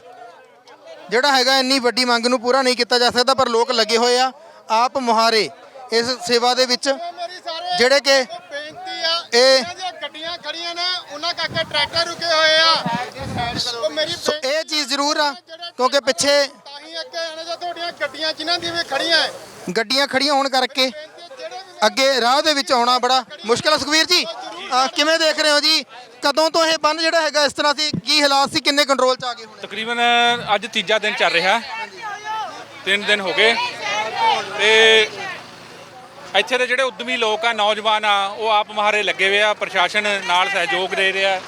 ਜਿਹੜਾ ਹੈਗਾ ਇੰਨੀ ਵੱਡੀ ਮੰਗ ਨੂੰ ਪੂਰਾ ਨਹੀਂ ਕੀਤਾ ਜਾ ਸਕਦਾ, ਪਰ ਲੋਕ ਲੱਗੇ ਹੋਏ ਆ, ਆਪ ਮੁਹਾਰੇ ਇਸ ਸੇਵਾ ਦੇ ਵਿੱਚ, ਜਿਹੜੇ ਕਿ ਇਹ ਗੱਡੀਆਂ ਖੜੀਆਂ ਨੇ ਉਹਨਾਂ ਕਰਕੇ ਟਰੈਕਟਰ ਰੁਕੇ ਹੋਏ ਆ। ਉਹ ਮੇਰੀ ਸੋ ਇਹ ਚੀਜ਼ ਜ਼ਰੂਰ ਆ ਕਿਉਂਕਿ ਪਿੱਛੇ ਤਾਂ ਹੀ ਅੱਗੇ ਆਣੇ ਜਾਂ ਤੁਹਾਡੀਆਂ ਗੱਡੀਆਂ ਜਿਨ੍ਹਾਂ ਦੀ ਵੀ ਖੜੀਆਂ ਗੱਡੀਆਂ ਖੜੀਆਂ ਹੋਣ ਕਰਕੇ ਅੱਗੇ ਰਾਹ ਦੇ ਵਿੱਚ ਆਉਣਾ ਬੜਾ ਮੁਸ਼ਕਲ ਹੈ ਸੁਖਵੀਰ ਜੀ ਕਿਵੇਂ ਦੇਖ ਰਹੇ ਹੋ ਜੀ? ਕਦੋਂ ਤੋਂ ਇਹ ਬੰਨ ਜਿਹੜਾ ਹੈਗਾ ਇਸ ਤਰ੍ਹਾਂ ਸੀ ਕੀ ਹਾਲਾਤ ਸੀ ਕਿੰਨੇ ਕੰਟਰੋਲ ਚ ਆ ਗਏ ਹੁਣ? ਤਕਰੀਬਨ ਅੱਜ ਤੀਜਾ ਦਿਨ ਚੱਲ ਰਿਹਾ। ਤਿੰਨ ਦਿਨ ਹੋ ਗਏ। ਤੇ ਇੱਥੇ ਦੇ ਜਿਹੜੇ ਉਦਮੀ ਲੋਕ ਆ ਨੌਜਵਾਨ ਆ ਉਹ ਆਪ ਮਹਾਰੇ ਲੱਗੇ ਹੋਏ ਆ ਪ੍ਰਸ਼ਾਸਨ ਨਾਲ ਸਹਿਯੋਗ ਦੇ ਰਿਹਾ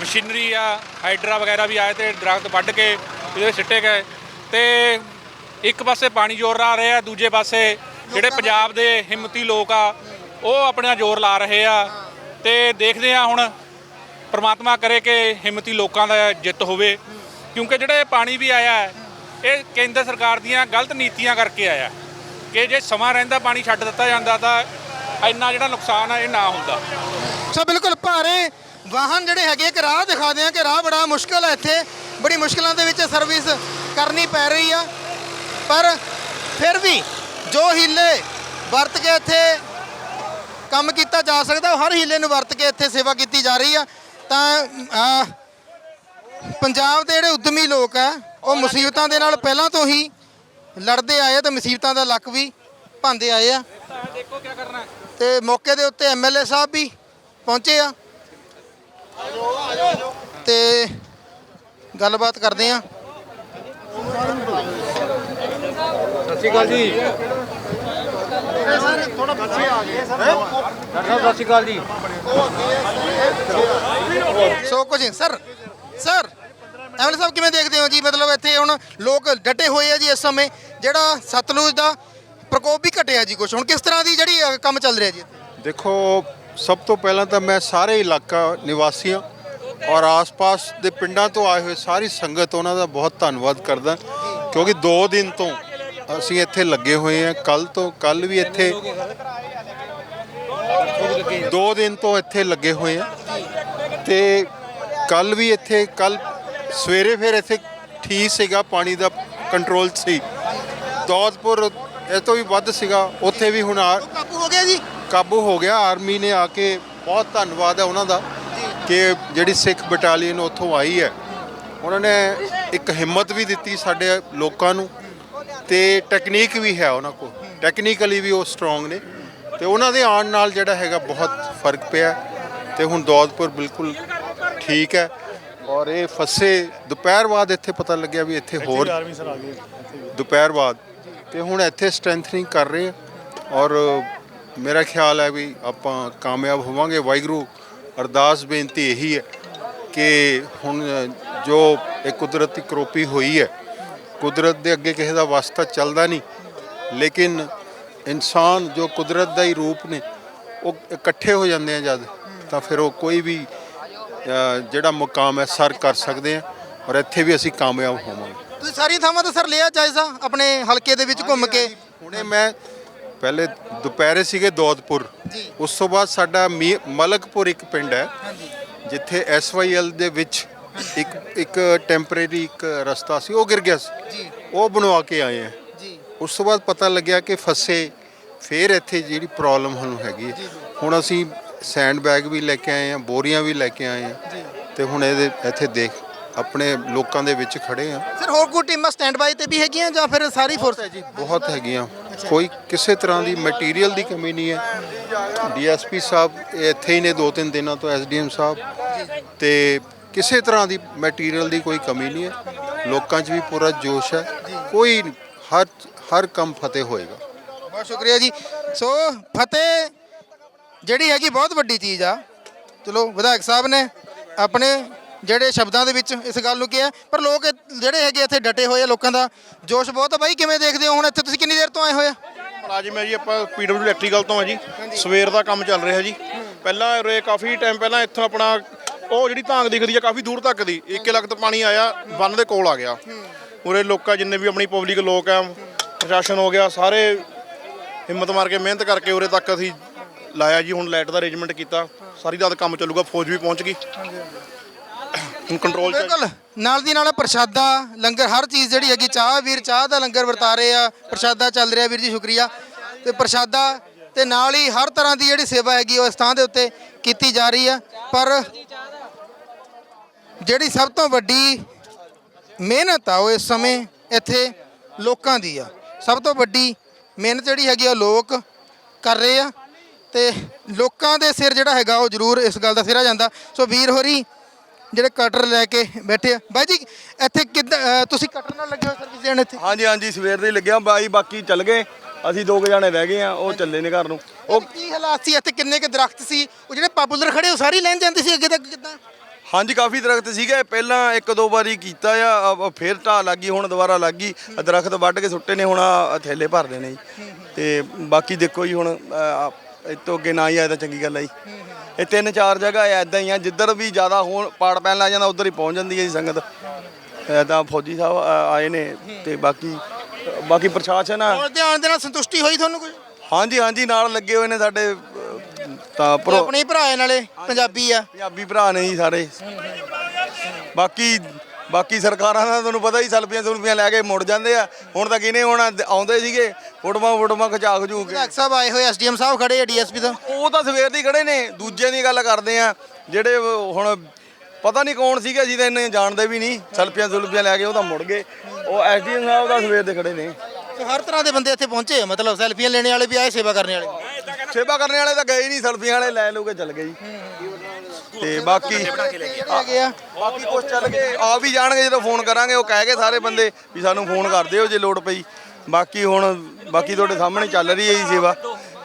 ਮਸ਼ੀਨਰੀ ਆ ਹਾਈਡਰਾ ਵਗੈਰਾ ਵੀ ਆਏ ਤੇ ਦਰਖਤ ਵੱਢ ਕੇ ਇਹਦੇ ਸਿੱਟੇ ਗਏ। ਤੇ ਇੱਕ ਪਾਸੇ ਪਾਣੀ ਜ਼ੋਰ ਲਾ ਰਿਹਾ ਦੂਜੇ ਪਾਸੇ ਜਿਹੜੇ ਪੰਜਾਬ ਦੇ ਹਿੰਮਤੀ ਲੋਕ ਆ ਉਹ ਆਪਣਾ ਜ਼ੋਰ ਲਾ ਰਹੇ ਆ। ਤੇ ਦੇਖਦੇ ਆ ਹੁਣ ਪ੍ਰਮਾਤਮਾ ਕਰੇ ਕਿ ਹਿੰਮਤੀ ਲੋਕਾਂ ਦਾ ਜਿੱਤ ਹੋਵੇ ਕਿਉਂਕਿ ਜਿਹੜਾ ਇਹ ਪਾਣੀ ਵੀ ਆਇਆ ਹੈ, ਇਹ ਕੇਂਦਰ ਸਰਕਾਰ ਦੀਆਂ ਗਲਤ ਨੀਤੀਆਂ ਕਰਕੇ ਆਇਆ ਕਿ ਜੇ ਸਮਾਂ ਰਹਿੰਦਾ, ਪਾਣੀ ਛੱਡ ਦਿੱਤਾ ਜਾਂਦਾ, ਤਾਂ ਇੰਨਾ ਜਿਹੜਾ ਨੁਕਸਾਨ ਆ, ਇਹ ਨਾ ਹੁੰਦਾ। ਸੋ ਬਿਲਕੁਲ ਭਾਰੇ ਵਾਹਨ ਜਿਹੜੇ ਹੈਗੇ ਇੱਕ ਰਾਹ ਦਿਖਾਦੇ ਆ ਕਿ ਰਾਹ ਬੜਾ ਮੁਸ਼ਕਲ ਹੈ ਇੱਥੇ। ਬੜੀ ਮੁਸ਼ਕਲਾਂ ਦੇ ਵਿੱਚ ਸਰਵਿਸ ਕਰਨੀ ਪੈ ਰਹੀ ਆ। ਪਰ ਫਿਰ ਵੀ ਜੋ ਹੀਲੇ ਵਰਤ ਕੇ ਇੱਥੇ ਕੰਮ ਕੀਤਾ ਜਾ ਸਕਦਾ ਹਰ ਹੀਲੇ ਨੂੰ ਵਰਤ ਕੇ ਇੱਥੇ ਸੇਵਾ ਕੀਤੀ ਜਾ ਰਹੀ ਆ। ਤਾਂ ਪੰਜਾਬ ਦੇ ਜਿਹੜੇ ਉਦਮੀ ਲੋਕ ਆ, ਉਹ ਮੁਸੀਬਤਾਂ ਦੇ ਨਾਲ ਪਹਿਲਾਂ ਤੋਂ ਹੀ ਲੜਦੇ ਆਏ ਆ ਤੇ ਮੁਸੀਬਤਾਂ ਦਾ ਲੱਕ ਵੀ ਭਾਂਦੇ ਆਏ ਆ। ਦੇਖੋ ਕੀ ਕਰਨਾ ਤੇ ਮੌਕੇ ਦੇ ਉੱਤੇ ਐਮਐਲਏ ਸਾਹਿਬ ਵੀ ਪਹੁੰਚੇ ਆ। ਤੇ ਗੱਲਬਾਤ ਕਰਦੇ ਆ। ਸੋ ਕੁਝ ਸਰ ਸਰ ਐਮਐਲਏ ਸਾਹਿਬ ਕਿਵੇਂ ਦੇਖਦੇ ਹੋ ਜੀ? ਮਤਲਬ ਇੱਥੇ ਹੁਣ ਲੋਕ ਡਟੇ ਹੋਏ ਆ ਜੀ ਇਸ ਸਮੇਂ। ਜਿਹੜਾ ਸਤਲੁਜ ਦਾ ਪ੍ਰਕੋਪ ਵੀ ਘਟਿਆ ਜੀ ਕੁਝ ਹੁਣ ਕਿਸ ਤਰ੍ਹਾਂ ਦੀ ਜਿਹੜੀ ਅ, ਕੰਮ ਚੱਲ ਰਿਹਾ ਜੀ ਇੱਥੇ? ਦੇਖੋ ਸਭ ਤੋਂ ਪਹਿਲਾਂ ਤਾਂ ਮੈਂ ਸਾਰੇ ਇਲਾਕਾ ਨਿਵਾਸੀਆਂ ਔਰ ਆਸ-ਪਾਸ ਦੇ ਪਿੰਡਾਂ ਤੋਂ ਆਏ ਹੋਏ ਸਾਰੀ ਸੰਗਤ ਉਹਨਾਂ ਦਾ ਬਹੁਤ ਧੰਨਵਾਦ ਕਰਦਾ। ਕਿਉਂਕਿ 2 ਦਿਨ ਤੋਂ ਅਸੀਂ ਇੱਥੇ ਲੱਗੇ ਹੋਏ ਹਾਂ। ਕੱਲ ਤੋਂ ਕੱਲ ਵੀ ਇੱਥੇ 2 ਦਿਨ ਤੋਂ ਇੱਥੇ ਲੱਗੇ ਹੋਏ ਆ ਤੇ ਕੱਲ ਵੀ ਇੱਥੇ ਕੱਲ ਸਵੇਰੇ ਫਿਰ ਇੱਥੇ ਠੀਕ ਸੀਗਾ ਪਾਣੀ ਦਾ ਕੰਟਰੋਲ ਸੀ। ਦੌਦਪੁਰ ਇਹ ਤੋਂ ਵੀ ਵੱਧ ਸੀਗਾ। ਉੱਥੇ ਵੀ ਹੁਣ ਆ ਕਾਬੂ ਹੋ ਗਿਆ ਜੀ? ਕਾਬੂ ਹੋ ਗਿਆ। ਆਰਮੀ ਨੇ ਆ ਕੇ ਬਹੁਤ ਧੰਨਵਾਦ ਹੈ ਉਹਨਾਂ ਦਾ ਕਿ ਜਿਹੜੀ ਸਿੱਖ ਬਟਾਲੀਅਨ ਉੱਥੋਂ ਆਈ ਹੈ। ਉਹਨਾਂ ਨੇ ਇੱਕ ਹਿੰਮਤ ਵੀ ਦਿੱਤੀ ਸਾਡੇ ਲੋਕਾਂ ਨੂੰ ਤੇ ਟੈਕਨੀਕ ਵੀ ਹੈ ਉਹਨਾਂ ਕੋਲ। ਟੈਕਨੀਕਲੀ ਵੀ ਉਹ ਸਟਰੋਂਗ ਨੇ। ਤੇ ਉਹਨਾਂ ਦੇ ਆਉਣ ਨਾਲ ਜਿਹੜਾ ਹੈਗਾ ਬਹੁਤ ਫ਼ਰਕ ਪਿਆ। ਤੇ ਹੁਣ ਦੌਦਪੁਰ ਬਿਲਕੁਲ ਠੀਕ ਹੈ। ਔਰ ਇਹ ਫਸੇ ਦੁਪਹਿਰ ਬਾਅਦ ਇੱਥੇ ਪਤਾ ਲੱਗਿਆ ਵੀ ਇੱਥੇ ਹੋਰ ਦੁਪਹਿਰ ਬਾਅਦ ਤੇ ਹੁਣ ਇੱਥੇ ਸਟਰੈਂਥਨਿੰਗ ਕਰ ਰਹੇ ਆ ਔਰ ਮੇਰਾ ਖਿਆਲ ਹੈ ਵੀ ਆਪਾਂ ਕਾਮਯਾਬ ਹੋਵਾਂਗੇ। ਵਾਹਿਗੁਰੂ ਅਰਦਾਸ ਬੇਨਤੀ ਇਹੀ ਹੈ ਕਿ ਹੁਣ ਜੋ ਇਹ ਕੁਦਰਤੀ ਕਰੋਪੀ ਹੋਈ ਹੈ, ਕੁਦਰਤ ਦੇ ਅੱਗੇ ਕਿਸੇ ਦਾ ਵਾਸਤਾ ਚੱਲਦਾ ਨਹੀਂ, ਲੇਕਿਨ ਇਨਸਾਨ ਜੋ ਕੁਦਰਤ ਦਾ ਹੀ ਰੂਪ ਨੇ, ਉਹ ਇਕੱਠੇ ਹੋ ਜਾਂਦੇ ਆ ਜਦ, ਤਾਂ ਫਿਰ ਉਹ ਕੋਈ ਵੀ ਜਿਹੜਾ ਮੁਕਾਮ ਹੈ, ਸਰ ਕਰ ਸਕਦੇ ਆ ਔਰ ਇੱਥੇ ਵੀ ਅਸੀਂ ਕਾਮਯਾਬ ਹੋਵਾਂਗੇ। ਤੁਸੀਂ ਸਾਰੀ ਥਾਵਾਂ ਤੇ ਸਰ ਲਿਆ ਜਾਇਜ਼ਾ ਆਪਣੇ ਹਲਕੇ ਦੇ ਵਿੱਚ ਘੁੰਮ ਕੇ। ਹੁਣੇ ਮੈਂ ਪਹਿਲੇ ਦੁਪਹਿਰੇ ਸੀਗੇ ਦੌਦਪੁਰ। ਉਸ ਤੋਂ ਬਾਅਦ ਸਾਡਾ ਮੀ- ਮਲਕਪੁਰ ਇੱਕ ਪਿੰਡ ਹੈ। ਜਿੱਥੇ ਐਸਵਾਈਐਲ ਦੇ ਵਿੱਚ ਇੱਕ ਇੱਕ ਟੈਂਪਰੇਰੀ ਇੱਕ ਰਸਤਾ ਸੀ ਉਹ ਗਿਰ ਗਿਆ ਸੀ। ਉਹ ਬਣਵਾ ਕੇ ਆਏ ਆ। ਜੀ। ਉਸ ਤੋਂ ਬਾਅਦ ਪਤਾ ਲੱਗਿਆ ਕਿ ਫਸੇ ਫੇਰ ਇੱਥੇ ਜਿਹੜੀ ਪ੍ਰੋਬਲਮ ਹੁਣ ਹੈਗੀ ਹੈ। ਹੁਣ ਅਸੀਂ ਸੈਂਡ ਬੈਗ ਵੀ ਲੈ ਕੇ ਆਏ ਆ ਬੋਰੀਆਂ ਵੀ ਲੈ ਕੇ ਆਏ ਆ। ਤੇ ਹੁਣ ਇਹਦੇ ਇੱਥੇ ਦੇਖ ਆਪਣੇ ਲੋਕਾਂ ਦੇ ਵਿੱਚ ਖੜੇ ਆ। ਸਰ ਹੋਰ ਕੋਈ ਟੀਮਾਂ ਸਟੈਂਡ ਬਾਈ ਤੇ ਵੀ ਹੈਗੀਆਂ ਜਾਂ ਫਿਰ ਸਾਰੀ ਫੋਰਸ ਹੈ ਜੀ? ਬਹੁਤ ਹੈਗੀਆਂ। ਕੋਈ ਕਿਸੇ ਤਰ੍ਹਾਂ ਦੀ ਮਟੀਰੀਅਲ ਦੀ ਕਮੀ ਨਹੀਂ ਹੈ। ਡੀਐਸਪੀ ਸਾਹਿਬ ਇੱਥੇ ਹੀ ਨੇ ਦੋ ਤਿੰਨ ਦਿਨਾਂ ਤੋਂ ਐਸਡੀਐਮ ਸਾਹਿਬ। ਤੇ ਕਿਸੇ ਤਰ੍ਹਾਂ ਦੀ ਮਟੀਰੀਅਲ ਦੀ ਕੋਈ ਕਮੀ ਨਹੀਂ ਹੈ। ਲੋਕਾਂ 'ਚ ਵੀ ਪੂਰਾ ਜੋਸ਼ ਹੈ। ਕੋਈ ਹਰ ਹਰ ਕੰਮ ਫਤਿਹ ਹੋਏਗਾ। ਬਹੁਤ ਸ਼ੁਕਰੀਆ ਜੀ। ਸੋ ਫਤਿਹ ਜਿਹੜੀ ਹੈਗੀ ਬਹੁਤ ਵੱਡੀ ਚੀਜ਼ ਆ। ਚਲੋ ਵਿਧਾਇਕ ਸਾਹਿਬ ਨੇ ਆਪਣੇ ਜਿਹੜੇ ਸ਼ਬਦਾਂ ਦੇ ਵਿੱਚ ਇਸ ਗੱਲ ਨੂੰ ਕਿਹਾ ਪਰ ਲੋਕ ਇਹ- ਜਿਹੜੇ ਹੈਗੇ ਇੱਥੇ ਡਟੇ ਹੋਏ ਆ ਲੋਕਾਂ ਦਾ ਜੋਸ਼ ਬਹੁਤ ਆ। ਬਾਈ ਕਿਵੇਂ ਦੇਖਦੇ ਹੋ ਹੁਣ ਇੱਥੇ ਤੁਸੀਂ ਕਿੰਨੀ ਦੇਰ ਤੋਂ ਆਏ ਹੋਏ ਆ? ਮੁਲਾਜ਼ਮ ਹੈ ਜੀ ਆਪਾਂ ਪੀਡਬਲਯੂ ਇਲੈਕਟ੍ਰੀਕਲ ਤੋਂ ਆ ਜੀ। ਸਵੇਰ ਦਾ ਕੰਮ ਚੱਲ ਰਿਹਾ ਜੀ। ਪਹਿਲਾਂ ਉਰੇ ਕਾਫੀ ਟਾਈਮ ਪਹਿਲਾਂ ਇੱਥੋਂ ਆਪਣਾ ਉਹ ਜਿਹੜੀ ਧਾਂਗ ਦਿਖਦੀ ਆ ਕਾਫੀ ਦੂਰ ਤੱਕ ਦੀ। 1 ਲੱਖ ਤੋਂ ਪਾਣੀ ਆਇਆ ਬੰਨ ਦੇ ਕੋਲ ਆ ਗਿਆ। ਉਰੇ ਲੋਕਾਂ ਜਿੰਨੇ ਵੀ ਆਪਣੀ ਪਬਲਿਕ ਲੋਕ ਆ ਪ੍ਰਸ਼ਾਸਨ ਹੋ ਗਿਆ ਸਾਰੇ ਹਿੰਮਤ ਮਾਰ ਕੇ ਮਿਹਨਤ ਕਰਕੇ ਉਰੇ ਤੱਕ ਅਸੀਂ ਲਾਇਆ ਜੀ। ਹੁਣ ਲਾਈਟ ਦਾ ਅਰੇਂਜਮੈਂਟ ਕੀਤਾ। ਸਾਰੀ ਰਾਤ ਕੰਮ ਚੱਲੂਗਾ ਫੌਜ ਵੀ ਪਹੁੰਚ ਗਈ। ਕੰਟਰੋਲ ਚ ਬਿਲਕੁਲ। ਨਾਲ ਦੀ ਨਾਲ ਪ੍ਰਸ਼ਾਦਾ, ਲੰਗਰ, ਹਰ ਚੀਜ਼ ਜਿਹੜੀ ਹੈਗੀ, ਚਾਹ ਵੀਰ, ਚਾਹ ਦਾ ਲੰਗਰ ਵਰਤਾ ਰਹੇ ਆ, ਪ੍ਰਸ਼ਾਦਾ ਚੱਲ ਰਿਹਾ ਵੀਰ ਜੀ, ਸ਼ੁਕਰੀਆ। ਤੇ ਪ੍ਰਸ਼ਾਦਾ ਤੇ ਨਾਲ ਹੀ ਹਰ ਤਰ੍ਹਾਂ ਦੀ ਜਿਹੜੀ ਸੇਵਾ ਹੈਗੀ, ਉਹ ਇਸ ਥਾਂ ਦੇ ਉੱਤੇ ਕੀਤੀ ਜਾ ਰਹੀ ਆ। ਪਰ ਜਿਹੜੀ ਸਭ ਤੋਂ ਵੱਡੀ ਮਿਹਨਤ ਆ, ਉਹ ਇਸ ਸਮੇਂ ਇੱਥੇ ਲੋਕਾਂ ਦੀ ਆ। ਸਭ ਤੋਂ ਵੱਡੀ ਮਿਹਨਤ ਜਿਹੜੀ ਹੈਗੀ ਆ ਲੋਕ ਕਰ ਰਹੇ ਆ। ਤੇ ਲੋਕਾਂ ਦੇ ਸਿਰ ਜਿਹੜਾ ਹੈਗਾ, ਉਹ ਜ਼ਰੂਰ ਇਸ ਗੱਲ ਦਾ ਸਿਰਾ ਜਾਂਦਾ। ਸੋ ਵੀਰ ਹੋਰੀ ਜਿਹੜੇ ਕਟਰ ਲੈ ਕੇ ਬੈਠੇ ਆ। ਬਾਈ ਜੀ ਇੱਥੇ ਕਿੱਦਾਂ ਅਹ ਤੁਸੀਂ ਕਟਰ ਨਾਲ ਲੱਗੇ ਹੋਏ ਸਰਵਿਸ ਦੇਣ ਇੱਥੇ? ਹਾਂਜੀ ਹਾਂਜੀ ਸਵੇਰ ਦੇ ਹੀ ਲੱਗਿਆ ਬਾਈ ਬਾਕੀ ਚੱਲ ਗਏ। ਅਸੀਂ ਦੋ ਕੁ ਜਾਣੇ ਰਹਿ ਗਏ ਆ ਉਹ ਚੱਲੇ ਨੇ ਘਰ ਨੂੰ। ਉਹ ਕੀ ਹਾਲਾਤ ਸੀ? ਇੱਥੇ ਕਿੰਨੇ ਕੁ ਦਰਖਤ ਸੀ? ਉਹ ਜਿਹੜੇ ਪਾਪੂਲਰ ਖੜੇ ਉਹ ਸਾਰੇ ਲੈਣ ਜਾਂਦੇ ਸੀ ਅੱਗੇ ਤੱਕ ਕਿੱਦਾਂ? ਹਾਂਜੀ ਕਾਫੀ ਦਰਖਤ ਸੀਗੇ। ਪਹਿਲਾਂ ਇੱਕ ਦੋ ਵਾਰੀ ਕੀਤਾ ਆ ਅ- ਫੇਰ ਢਾਹ ਲੱਗੀ ਹੁਣ ਦੁਬਾਰਾ ਲੱਗੀ ਦਰਖਤ ਵੱਢ ਕੇ ਸੁੱਟੇ ਨੇ ਹੁਣ ਆਹ ਥੈਲੇ ਭਰਦੇ ਨੇ ਜੀ। ਤੇ ਬਾਕੀ ਦੇਖੋ ਜੀ ਹੁਣ ਇਹ ਤੋਂ ਅੱਗੇ ਨਾ ਹੀ ਆਇਆ ਤਾਂ ਚੰਗੀ ਗੱਲ ਆ ਜੀ। ਇਹ ਤਿੰਨ ਚਾਰ ਜਗ੍ਹਾ ਐਦਾਂ ਹੀ ਆ ਜਿੱਧਰ ਵੀ ਜ਼ਿਆਦਾ ਹੋਣ ਪਾੜ ਪੈਣ ਲੱਗ ਜਾਂਦਾ ਉਧਰ ਹੀ ਪਹੁੰਚ ਜਾਂਦੀ ਹੈ ਜੀ ਸੰਗਤ। ਐਦਾਂ ਫੌਜੀ ਸਾਹਿਬ ਆਏ ਨੇ ਤੇ ਬਾਕੀ ਬਾਕੀ ਪ੍ਰਸ਼ਾਸਨ ਆ। ਔਰ ਧਿਆਨ ਦੇ ਨਾਲ ਸੰਤੁਸ਼ਟੀ ਹੋਈ ਤੁਹਾਨੂੰ ਕੋਈ? ਹਾਂਜੀ ਹਾਂਜੀ ਨਾਲ ਲੱਗੇ ਹੋਏ ਨੇ ਸਾਡੇ ਤਾਂ ਤੇ ਪ੍ਰੋ ਆਪਣੇ ਭਰਾ ਨਾਲੇ ਪੰਜਾਬੀ ਆ। ਪੰਜਾਬੀ ਭਰਾ ਨੇ ਜੀ ਸਾਰੇ। ਬਾਕੀ ਬਾਕੀ ਸਰਕਾਰਾਂ ਦਾ ਤੁਹਾਨੂੰ ਪਤਾ ਹੀ ਸਲਫੀਆਂ ਸੁਲਫੀਆਂ ਲੈ ਕੇ ਮੁੜ ਜਾਂਦੇ ਆ। ਹੁਣ ਤਾਂ ਕਿਨੇ ਹੁਣ ਆਉਂਦੇ ਸੀਗੇ ਫੋਟੋਆਂ ਫੋਟੋਆਂ ਖਚਾ ਖਜੂ ਕੇ। ਵਿਧਾਇਕ ਸਾਹਿਬ ਆਏ ਹੋਏ ਐਸਡੀਐਮ ਸਾਹਿਬ ਖੜੇ ਆ ਡੀਐਸਪੀ ਤੋਂ। ਉਹ ਤਾਂ ਸਵੇਰ ਦੀ ਖੜੇ ਨੇ ਦੂਜੇ ਦੀ ਗੱਲ ਕਰਦੇ ਆ। ਜਿਹੜੇ ਹੁਣ ਪਤਾ ਨਹੀਂ ਕੌਣ ਸੀਗੇ ਤਾਂ ਇੰਨੇ ਜਾਣਦੇ ਵੀ ਨਹੀਂ ਸਲਫੀਆਂ ਸੁਲਫੀਆਂ ਲੈ ਕੇ ਉਹ ਤਾਂ ਮੁੜ ਗਏ। ਉਹ ਐਸਡੀਐਮ ਸਾਹਿਬ ਤਾਂ ਸਵੇਰ ਦੇ ਖੜੇ ਨੇ। ਸੋ ਹਰ ਤਰ੍ਹਾਂ ਦੇ ਬੰਦੇ ਇੱਥੇ ਪਹੁੰਚੇ ਆ, ਮਤਲਬ ਸੈਲਫੀਆਂ ਲੈਣੇ ਵਾਲੇ ਵੀ ਆਏ ਸੇਵਾ ਕਰਨ ਵਾਲੇ ਵੀ। ਸੇਵਾ ਕਰਨ ਵਾਲੇ ਤਾਂ ਗਏ ਹੀ ਨਹੀਂ ਸਲਫੀਆਂ ਵਾਲੇ ਲੈ ਲੂ ਕੇ ਚੱਲ ਗਏ ਜੀ। ਤੇ ਬਾਕੀ ਆ ਗਿਆ ਬਾਕੀ ਕੁਛ ਚੱਲ ਗਏ। ਆ ਵੀ ਜਾਣਗੇ ਜਦੋਂ ਫੋਨ ਕਰਾਂਗੇ ਉਹ ਕਹਿ ਗਏ ਸਾਰੇ ਬੰਦੇ ਵੀ ਸਾਨੂੰ ਫੋਨ ਕਰ ਦਿਓ ਜੇ ਲੋੜ ਪਈ। ਬਾਕੀ ਹੁਣ ਬਾਕੀ ਤੁਹਾਡੇ ਸਾਹਮਣੇ ਚੱਲ ਰਹੀ ਹੈ ਜੀ ਸੇਵਾ।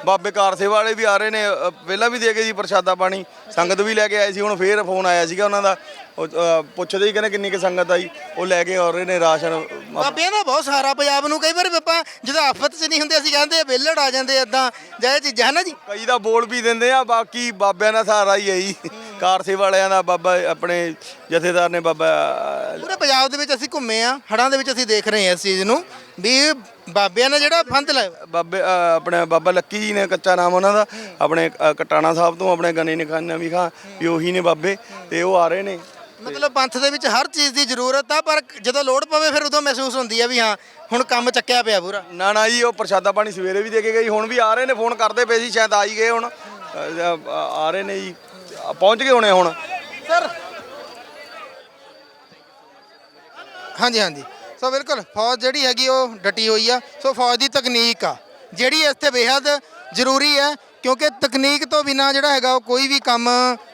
ਬਾਬੇ ਕਾਰ ਸੇਵਾ ਵਾਲੇ ਵੀ ਆ ਰਹੇ ਨੇ। ਅ, ਪਹਿਲਾਂ ਵੀ ਦੇ ਗਏ ਜੀ ਪ੍ਰਸ਼ਾਦਾ ਪਾਣੀ। ਸੰਗਤ ਵੀ ਲੈ ਕੇ ਆਏ ਸੀ। ਹੁਣ ਫੇਰ ਫੋਨ ਆਇਆ ਸੀਗਾ ਉਹਨਾਂ ਦਾ। ਉਹ ਅ, ਪੁੱਛਦੇ ਹੀ ਕਹਿੰਦੇ ਕਿੰਨੀ ਕੁ ਸੰਗਤ ਆਈ। ਉਹ ਲੈ ਕੇ ਆ ਰਹੇ ਨੇ ਰਾਸ਼ਨ। ਬਾਬਿਆਂ ਦਾ ਬਹੁਤ ਸਹਾਰਾ ਪੰਜਾਬ ਨੂੰ। ਕਈ ਵਾਰ ਆਪਾਂ ਜਦੋਂ ਆਫਤ 'ਚ ਨਹੀਂ ਹੁੰਦੇ ਅਸੀਂ ਕਹਿੰਦੇ ਆ ਵਿਹਲੜ ਆ ਜਾਂਦੇ ਏਦਾਂ। ਜਾਂ ਇਹ ਚੀਜ਼ਾਂ ਹੈ ਨਾ ਜੀ? ਕਈ ਦਾ ਬੋਲ ਵੀ ਦਿੰਦੇ ਆ ਬਾਕੀ ਬਾਬਿਆਂ ਦਾ ਸਹਾਰਾ ਹੀ ਹੈ ਜੀ। ਕਾਰ ਸੇਵਾ ਵਾਲਿਆਂ ਦਾ ਬਾਬਾ ਆਪਣੇ ਜਥੇਦਾਰ ਨੇ ਬਾਬਾ ਪੂਰੇ ਪੰਜਾਬ ਦੇ ਵਿੱਚ ਅਸੀਂ ਘੁੰਮੇ ਆ ਹੜਾਂ ਦੇ ਵਿੱਚ ਅਸੀਂ ਦੇਖ ਰਹੇ ਹਾਂ ਇਸ ਚੀਜ਼ ਨੂੰ ਵੀ ਬਾਬਿਆਂ ਨੇ ਜਿਹੜਾ ਫੰਦ ਲਾਇਆ। ਬਾਬੇ ਅ, ਆਪਣੇ ਬਾਬਾ ਲੱਕੀ ਜੀ ਨੇ ਕੱਚਾ ਨਾਮ ਉਹਨਾਂ ਦਾ ਆਪਣੇ ਅ, ਕਟਾਣਾ ਸਾਹਿਬ ਤੋਂ ਆਪਣੇ ਗਨੇ ਨਿਖਾਨਾ ਵੀ ਖਾਂ ਵੀ ਉਹੀ ਨੇ ਬਾਬੇ ਤੇ ਉਹ ਆ ਰਹੇ ਨੇ। ਮਤਲਬ ਪੰਥ ਦੇ ਵਿੱਚ ਹਰ ਚੀਜ਼ ਦੀ ਜ਼ਰੂਰਤ ਆ ਪਰ ਜਦੋਂ ਲੋੜ ਪਵੇ ਫਿਰ ਉਦੋਂ ਮਹਿਸੂਸ ਹੁੰਦੀ ਆ ਵੀ ਹਾਂ ਹੁਣ ਕੰਮ ਚੱਕਿਆ ਪਿਆ ਪੂਰਾ। ਨਾ ਨਾ ਜੀ ਉਹ ਪ੍ਰਸ਼ਾਦਾ ਪਾਣੀ ਸਵੇਰੇ ਵੀ ਦੇ ਕੇ ਗਈ ਹੁਣ ਵੀ ਆ ਰਹੇ ਨੇ ਫੋਨ ਕਰਦੇ ਪਏ ਸੀ ਸ਼ਾਇਦ ਆ ਹੀ ਗਏ ਹੁਣ। ਅ, ਅ, ਆ ਰਹੇ ਨੇ ਜੀ। ਪਹੁੰਚ ਗਏ ਹੋਣੇ ਹੁਣ। ਸਰ। ਹਾਂਜੀ ਹਾਂਜੀ। ਸੋ ਬਿਲਕੁਲ ਫੌਜ ਜਿਹੜੀ ਹੈਗੀ ਉਹ ਡਟੀ ਹੋਈ ਆ। ਸੋ ਫੌਜ ਦੀ ਤਕਨੀਕ ਆ। ਜਿਹੜੀ ਇੱਥੇ ਬੇहद ਜ਼ਰੂਰੀ ਹੈ ਕਿਉਂਕਿ ਤਕਨੀਕ ਤੋਂ ਬਿਨਾ ਜਿਹੜਾ ਹੈਗਾ ਉਹ ਕੋਈ ਵੀ ਕੰਮ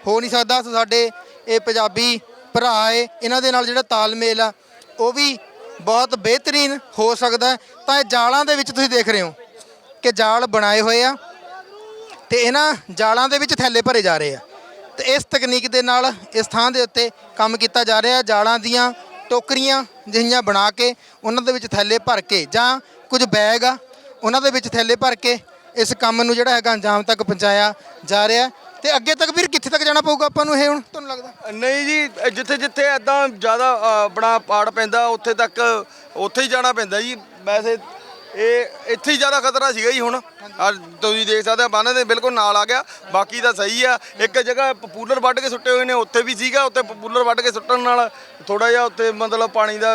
ਹੋ ਨਹੀਂ ਸਕਦਾ। ਸੋ ਸਾਡੇ ਇਹ ਪੰਜਾਬੀ ਭਰਾ ਏ ਇਹਨਾਂ ਦੇ ਨਾਲ ਜਿਹੜਾ ਤਾਲਮੇਲ ਆ ਉਹ ਵੀ ਬਹੁਤ ਬਿਹਤਰੀਨ ਹੋ ਸਕਦਾ। ਤਾਂ ਇਹ ਜਾਲਾਂ ਦੇ ਵਿੱਚ ਤੁਸੀਂ ਦੇਖ ਰਹੇ ਹੋ ਕਿ ਜਾਲ ਬਣਾਏ ਹੋਏ ਆ ਤੇ ਇਹਨਾਂ ਜਾਲਾਂ ਦੇ ਵਿੱਚ ਥੈਲੇ ਭਰੇ ਜਾ ਰਹੇ ਆ। ਤੇ ਇਸ ਤਕਨੀਕ ਦੇ ਨਾਲ ਇਸ ਥਾਂ ਦੇ ਉੱਤੇ ਕੰਮ ਕੀਤਾ ਜਾ ਰਿਹਾ ਜਾਲਾਂ ਦੀਆਂ ਟੋਕਰੀਆਂ ਜਿਹੀਆਂ ਬਣਾ ਕੇ ਉਹਨਾਂ ਦੇ ਵਿੱਚ ਥੈਲੇ ਭਰ ਕੇ ਜਾਂ ਕੁਝ ਬੈਗ ਆ, ਉਹਨਾਂ ਦੇ ਵਿੱਚ ਥੈਲੇ ਭਰ ਕੇ ਇਸ ਕੰਮ ਨੂੰ ਜਿਹੜਾ ਹੈਗਾ ਅੰਜਾਮ ਤੱਕ ਪਹੁੰਚਾਇਆ ਜਾ ਰਿਹਾ ਤੇ ਅੱਗੇ ਤੱਕ ਵੀਰ ਕਿੱਥੇ ਤੱਕ ਜਾਣਾ ਪਊਗਾ ਆਪਾਂ ਨੂੰ ਇਹ ਹੁਣ, ਤੁਹਾਨੂੰ ਲੱਗਦਾ? ਨਹੀਂ ਜੀ, ਜਿੱਥੇ ਜਿੱਥੇ ਐਦਾਂ ਜ਼ਿਆਦਾ ਆਪਣਾ ਪਾੜ ਪੈਂਦਾ, ਉੱਥੇ ਤੱਕ, ਉੱਥੇ ਹੀ ਜਾਣਾ ਪੈਂਦਾ ਜੀ। ਵੈਸੇ ਇਹ ਇੱਥੇ ਹੀ ਜ਼ਿਆਦਾ ਖਤਰਾ ਸੀਗਾ ਜੀ ਹੁਣ। ਅੱਜ ਤੁਸੀਂ ਦੇਖ ਸਕਦੇ ਆ ਬੰਨ ਦੇ ਬਿਲਕੁਲ ਨਾਲ ਆ ਗਿਆ। ਬਾਕੀ ਤਾਂ ਸਹੀ ਆ। ਇੱਕ ਜਗ੍ਹਾ ਪਪੂਲਰ ਵੱਢ ਕੇ ਸੁੱਟੇ ਹੋਏ ਨੇ ਉੱਥੇ ਵੀ ਸੀਗਾ ਉੱਥੇ ਪਪੂਲਰ ਵੱਢ ਕੇ ਸੁੱਟਣ ਨਾਲ ਥੋੜਾ ਜਿਹਾ ਉੱਥੇ ਮਤਲਬ ਪਾਣੀ ਦਾ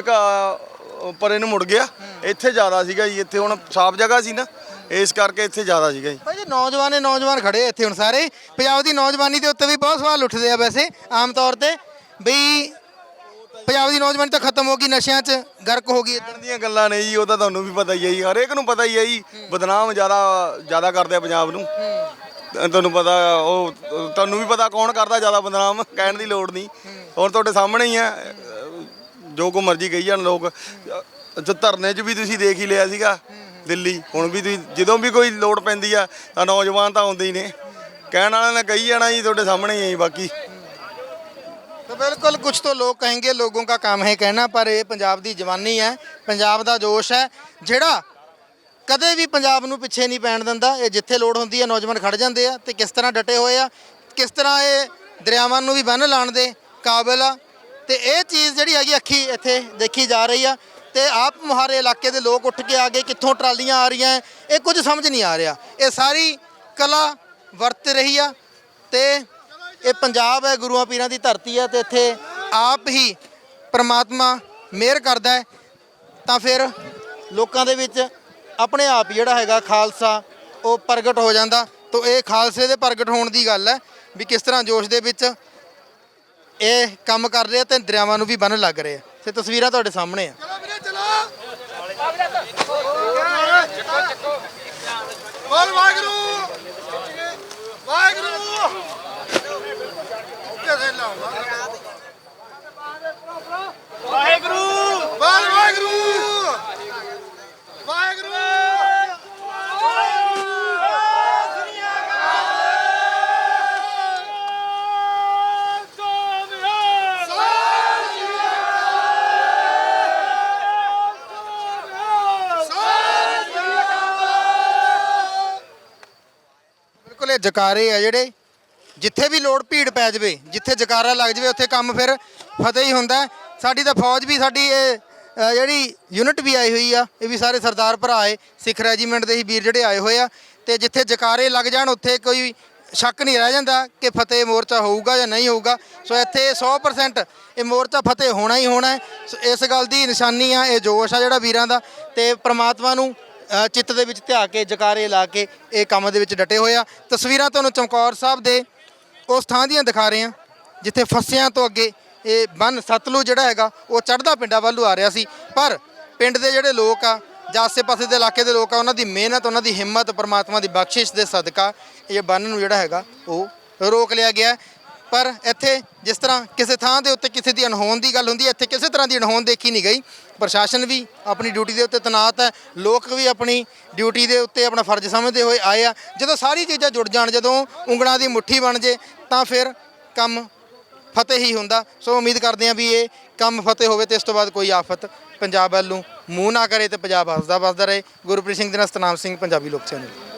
ਅ, ਪਰੇ ਨੂੰ ਮੁੜ ਗਿਆ। ਇੱਥੇ ਜ਼ਿਆਦਾ ਸੀਗਾ ਜੀ ਇੱਥੇ ਹੁਣ ਸਾਫ਼ ਜਗ੍ਹਾ ਸੀ ਨਾ ਇਸ ਕਰਕੇ ਇੱਥੇ ਜ਼ਿਆਦਾ ਸੀਗਾ ਜੀ। ਭਾਈ ਜੀ ਨੌਜਵਾਨ ਨੌਜਵਾਨ ਖੜੇ ਇੱਥੇ ਹੁਣ ਸਾਰੇ। ਪੰਜਾਬ ਦੀ ਨੌਜਵਾਨੀ ਦੇ ਉੱਤੇ ਵੀ ਬਹੁਤ ਸਵਾਲ ਉੱਠਦੇ ਆ ਵੈਸੇ ਆਮ ਤੌਰ ਤੇ। ਬਈ ਪੰਜਾਬ ਦੀ ਨੌਜਵਾਨੀ ਤਾਂ ਖਤਮ ਹੋ ਗਈ ਨਸ਼ਿਆਂ 'ਚ, ਗਰਕ ਹੋ ਗਈ। ਕਹਿਣ ਦੀਆਂ ਗੱਲਾਂ ਨੇ ਜੀ, ਉਹ ਤਾਂ ਤੁਹਾਨੂੰ ਵੀ ਪਤਾ ਹੀ ਹੈ ਜੀ, ਹਰੇਕ ਨੂੰ ਪਤਾ ਹੀ ਹੈ ਜੀ, ਬਦਨਾਮ ਜ਼ਿਆਦਾ ਜ਼ਿਆਦਾ ਕਰਦੇ ਆ ਪੰਜਾਬ ਨੂੰ। ਤਾਂ ਤੁਹਾਨੂੰ ਪਤਾ ਉਹ, ਤੁਹਾਨੂੰ ਵੀ ਪਤਾ ਕੌਣ ਕਰਦਾ ਜ਼ਿਆਦਾ ਬਦਨਾਮ, ਕਹਿਣ ਦੀ ਲੋੜ ਨਹੀਂ। ਹੁਣ ਤੁਹਾਡੇ ਸਾਹਮਣੇ ਹੀ ਆ ਜੋ ਕੋ ਮਰਜ਼ੀ ਕਹੀ ਜਾਣ ਲੋਕ। ਤੇ ਧਰਨੇ 'ਚ ਵੀ ਤੁਸੀਂ ਦੇਖ ਹੀ ਲਿਆ ਸੀਗਾ, ਦਿੱਲੀ। ਹੁਣ ਵੀ ਤੁਸੀਂ, ਜਦੋਂ ਵੀ ਕੋਈ ਲੋੜ ਪੈਂਦੀ ਆ, ਤਾਂ ਨੌਜਵਾਨ ਤਾਂ ਆਉਂਦੇ ਹੀ ਨੇ। ਕਹਿਣ ਵਾਲਿਆਂ ਨੇ ਕਹੀ ਜਾਣਾ ਜੀ, ਤੁਹਾਡੇ ਸਾਹਮਣੇ ਹੀ ਹੈ ਜੀ, ਬਾਕੀ। तो बिल्कुल कुछ तो लोग कहेंगे लोगों का काम है कहना पर ਇਹ ਪੰਜਾਬ ਦੀ ਜਵਾਨੀ ਹੈ ਪੰਜਾਬ ਦਾ ਜੋਸ਼ ਹੈ ਜਿਹੜਾ ਕਦੇ ਵੀ ਪੰਜਾਬ ਨੂੰ ਪਿੱਛੇ ਨਹੀਂ ਪੈਣ ਦਿੰਦਾ ਇਹ ਜਿੱਥੇ ਲੋੜ ਹੁੰਦੀ ਹੈ ਨੌਜਵਾਨ ਖੜ ਜਾਂਦੇ ਆ ਤੇ ਕਿਸ ਤਰ੍ਹਾਂ ਡਟੇ ਹੋਏ ਆ ਕਿਸ ਤਰ੍ਹਾਂ ਇਹ ਦਰਿਆਵਾਂ ਨੂੰ ਵੀ ਬੰਨ ਲਾਣ ਦੇ ਕਾਬਿਲ ਆ ਤੇ ਇਹ ਚੀਜ਼ ਜਿਹੜੀ ਹੈਗੀ ਅੱਖੀ ਇੱਥੇ ਦੇਖੀ ਜਾ ਰਹੀ ਆ ਤੇ ਆਪ ਮੁਹਾਰੇ ਇਲਾਕੇ ਦੇ ਲੋਕ ਉੱਠ ਕੇ ਆ ਗਏ ਕਿੱਥੋਂ ਟਰਾਲੀਆਂ ਆ ਰਹੀਆਂ ਇਹ ਕੁਝ ਸਮਝ ਨਹੀਂ ਆ ਰਿਹਾ ਇਹ ਸਾਰੀ ਕਲਾ ਵਰਤ ਰਹੀ ਆ ਤੇ ਇਹ ਪੰਜਾਬ ਹੈ, ਗੁਰੂਆਂ ਪੀਰਾਂ ਦੀ ਧਰਤੀ ਹੈ ਤੇ ਇੱਥੇ ਆਪ ਹੀ ਪ੍ਰਮਾਤਮਾ ਮਿਹਰ ਕਰਦਾ ਹੈ। ਤਾਂ ਫਿਰ ਲੋਕਾਂ ਦੇ ਵਿੱਚ ਆਪਣੇ ਆਪ ਹੀ ਜਿਹੜਾ ਹੈਗਾ ਖਾਲਸਾ, ਉਹ ਪ੍ਰਗਟ ਹੋ ਜਾਂਦਾ। ਤੋ ਇਹ ਖਾਲਸੇ ਦੇ ਪ੍ਰਗਟ ਹੋਣ ਦੀ ਗੱਲ ਹੈ ਵੀ ਕਿਸ ਤਰ੍ਹਾਂ ਜੋਸ਼ ਦੇ ਵਿੱਚ ਇਹ ਕੰਮ ਕਰ ਰਹੇ ਆ ਤੇ ਦਰਿਆਵਾਂ ਨੂੰ ਵੀ ਬੰਨ ਲੱਗ ਰਹੇ ਆ। ਤੇ ਤਸਵੀਰਾਂ ਤੁਹਾਡੇ ਸਾਹਮਣੇ ਆ। ਬੋਲ ਵਾਹਿਗੁਰੂ ਕਿਥੇ ਲਾਉਂਦਾ ਵਾਹਿਗੁਰੂ। ਵਾਹਿਗੁਰੂ। ਵਾਹਿਗੁਰੂ। ਬਿਲਕੁਲ ਇਹ ਜਕਾਰੇ ਆ ਜਿਹੜੇ। ਜਿੱਥੇ ਵੀ ਲੋੜ ਭੀੜ ਪੈ ਜਾਵੇ ਜਿੱਥੇ ਜਕਾਰਾ ਲੱਗ ਜਾਵੇ ਉੱਥੇ ਕੰਮ ਫਿਰ ਫਤਿਹ ਹੀ ਹੁੰਦਾ ਸਾਡੀ ਤਾਂ ਫੌਜ ਵੀ ਸਾਡੀ ਇਹ ਅ, ਜਿਹੜੀ ਯੂਨਿਟ ਵੀ ਆਈ ਹੋਈ ਆ ਇਹ ਵੀ ਸਾਰੇ ਸਰਦਾਰ ਭਰਾ ਏ ਸਿੱਖ ਰੈਜੀਮੈਂਟ ਦੇ ਹੀ ਵੀਰ ਜਿਹੜੇ ਆਏ ਹੋਏ ਆ। ਤੇ ਜਿੱਥੇ ਜਕਾਰੇ ਲੱਗ ਜਾਣ ਉੱਥੇ ਕੋਈ ਸ਼ੱਕ ਨਹੀਂ ਰਹਿ ਜਾਂਦਾ ਕਿ ਫਤਿਹ ਮੋਰਚਾ ਹੋਊਗਾ ਜਾਂ ਨਹੀਂ ਹੋਊਗਾ। ਸੋ ਇੱਥੇ 100% ਇਹ ਮੋਰਚਾ ਫਤਿਹ ਹੋਣਾ ਹੀ ਹੋਣਾ ਹੈ। ਸੋ ਇਸ ਗੱਲ ਦੀ ਨਿਸ਼ਾਨੀ ਆ ਇਹ ਜੋਸ਼ ਆ ਜਿਹੜਾ ਵੀਰਾਂ ਦਾ। ਤੇ ਪ੍ਰਮਾਤਮਾ ਨੂੰ ਅ, ਚਿੱਤ ਦੇ ਵਿੱਚ ਧਿਆ ਕੇ ਜਕਾਰੇ ਲਾ ਕੇ ਇਹ ਕੰਮ ਦੇ ਵਿੱਚ ਡਟੇ ਹੋਏ ਆ। ਤਸਵੀਰਾਂ ਤੁਹਾਨੂੰ ਚਮਕੌਰ ਸਾਹਿਬ ਦੇ ਉਸ ਥਾਂ ਦੀਆਂ ਦਿਖਾ ਰਹੇ ਹਾਂ, ਜਿੱਥੇ ਫਸਿਆਂ ਤੋਂ ਅੱਗੇ ਇਹ ਬੰਨ ਸਤਲੁਜ ਜਿਹੜਾ ਹੈਗਾ, ਉਹ ਚੜ੍ਹਦਾ ਪਿੰਡਾਂ ਵੱਲੋਂ ਆ ਰਿਹਾ ਸੀ। ਪਰ ਪਿੰਡ ਦੇ ਜਿਹੜੇ ਲੋਕ ਆ, ਜਾਂ ਆਸੇ-ਪਾਸੇ ਦੇ ਇਲਾਕੇ ਦੇ ਲੋਕ ਆ, ਉਹਨਾਂ ਦੀ ਮਿਹਨਤ, ਉਹਨਾਂ ਦੀ ਹਿੰਮਤ, ਪਰਮਾਤਮਾ ਦੀ ਬਖਸ਼ਿਸ਼ ਦੇ ਸਦਕਾ ਇਹ ਬੰਨ ਨੂੰ ਜਿਹੜਾ ਹੈਗਾ, ਉਹ ਰੋਕ ਲਿਆ ਗਿਆ ਪਰ ਇੱਥੇ ਜਿਸ ਤਰ੍ਹਾਂ ਕਿਸੇ ਥਾਂ ਦੇ ਉੱਤੇ ਕਿਸੇ ਦੀ ਅਣਹੋਣ ਦੀ ਗੱਲ ਹੁੰਦੀ ਹੈ, ਇੱਥੇ ਕਿਸੇ ਤਰ੍ਹਾਂ ਦੀ ਅਣਹੋਣ ਦੇਖੀ ਨਹੀਂ ਗਈ। ਪ੍ਰਸ਼ਾਸਨ ਵੀ ਆਪਣੀ ਡਿਊਟੀ ਦੇ ਉੱਤੇ ਤੈਨਾਤ ਹੈ। ਲੋਕ ਵੀ ਆਪਣੀ ਡਿਊਟੀ ਦੇ ਉੱਤੇ ਆਪਣਾ ਫਰਜ਼ ਸਮਝਦੇ ਹੋਏ ਆਏ ਆ। ਜਦੋਂ ਸਾਰੀ ਚੀਜ਼ਾਂ ਜੁੜ ਜਾਣ, ਜਦੋਂ ਉਂਗਲਾਂ ਦੀ ਮੁੱਠੀ ਬਣ ਜੇ, ਤਾਂ ਫਿਰ ਕੰਮ ਫਤਿਹ ਹੀ ਹੁੰਦਾ। ਸੋ ਉਮੀਦ ਕਰਦੇ ਹਾਂ ਵੀ ਇਹ ਕੰਮ ਫਤਿਹ ਹੋਵੇ ਤੇ ਇਸ ਤੋਂ ਬਾਅਦ ਕੋਈ ਆਫਤ ਪੰਜਾਬ ਵੱਲ ਨੂੰ ਮੂੰਹ ਨਾ ਕਰੇ ਤੇ ਪੰਜਾਬ ਹੱਸਦਾ ਵੱਸਦਾ ਰਹੇ। ਗੁਰਪ੍ਰੀਤ ਸਿੰਘ ਦੇ ਨਾਲ ਸਤਨਾਮ ਸਿੰਘ, ਪੰਜਾਬੀ ਲੋਕ ਚੈਨਲ।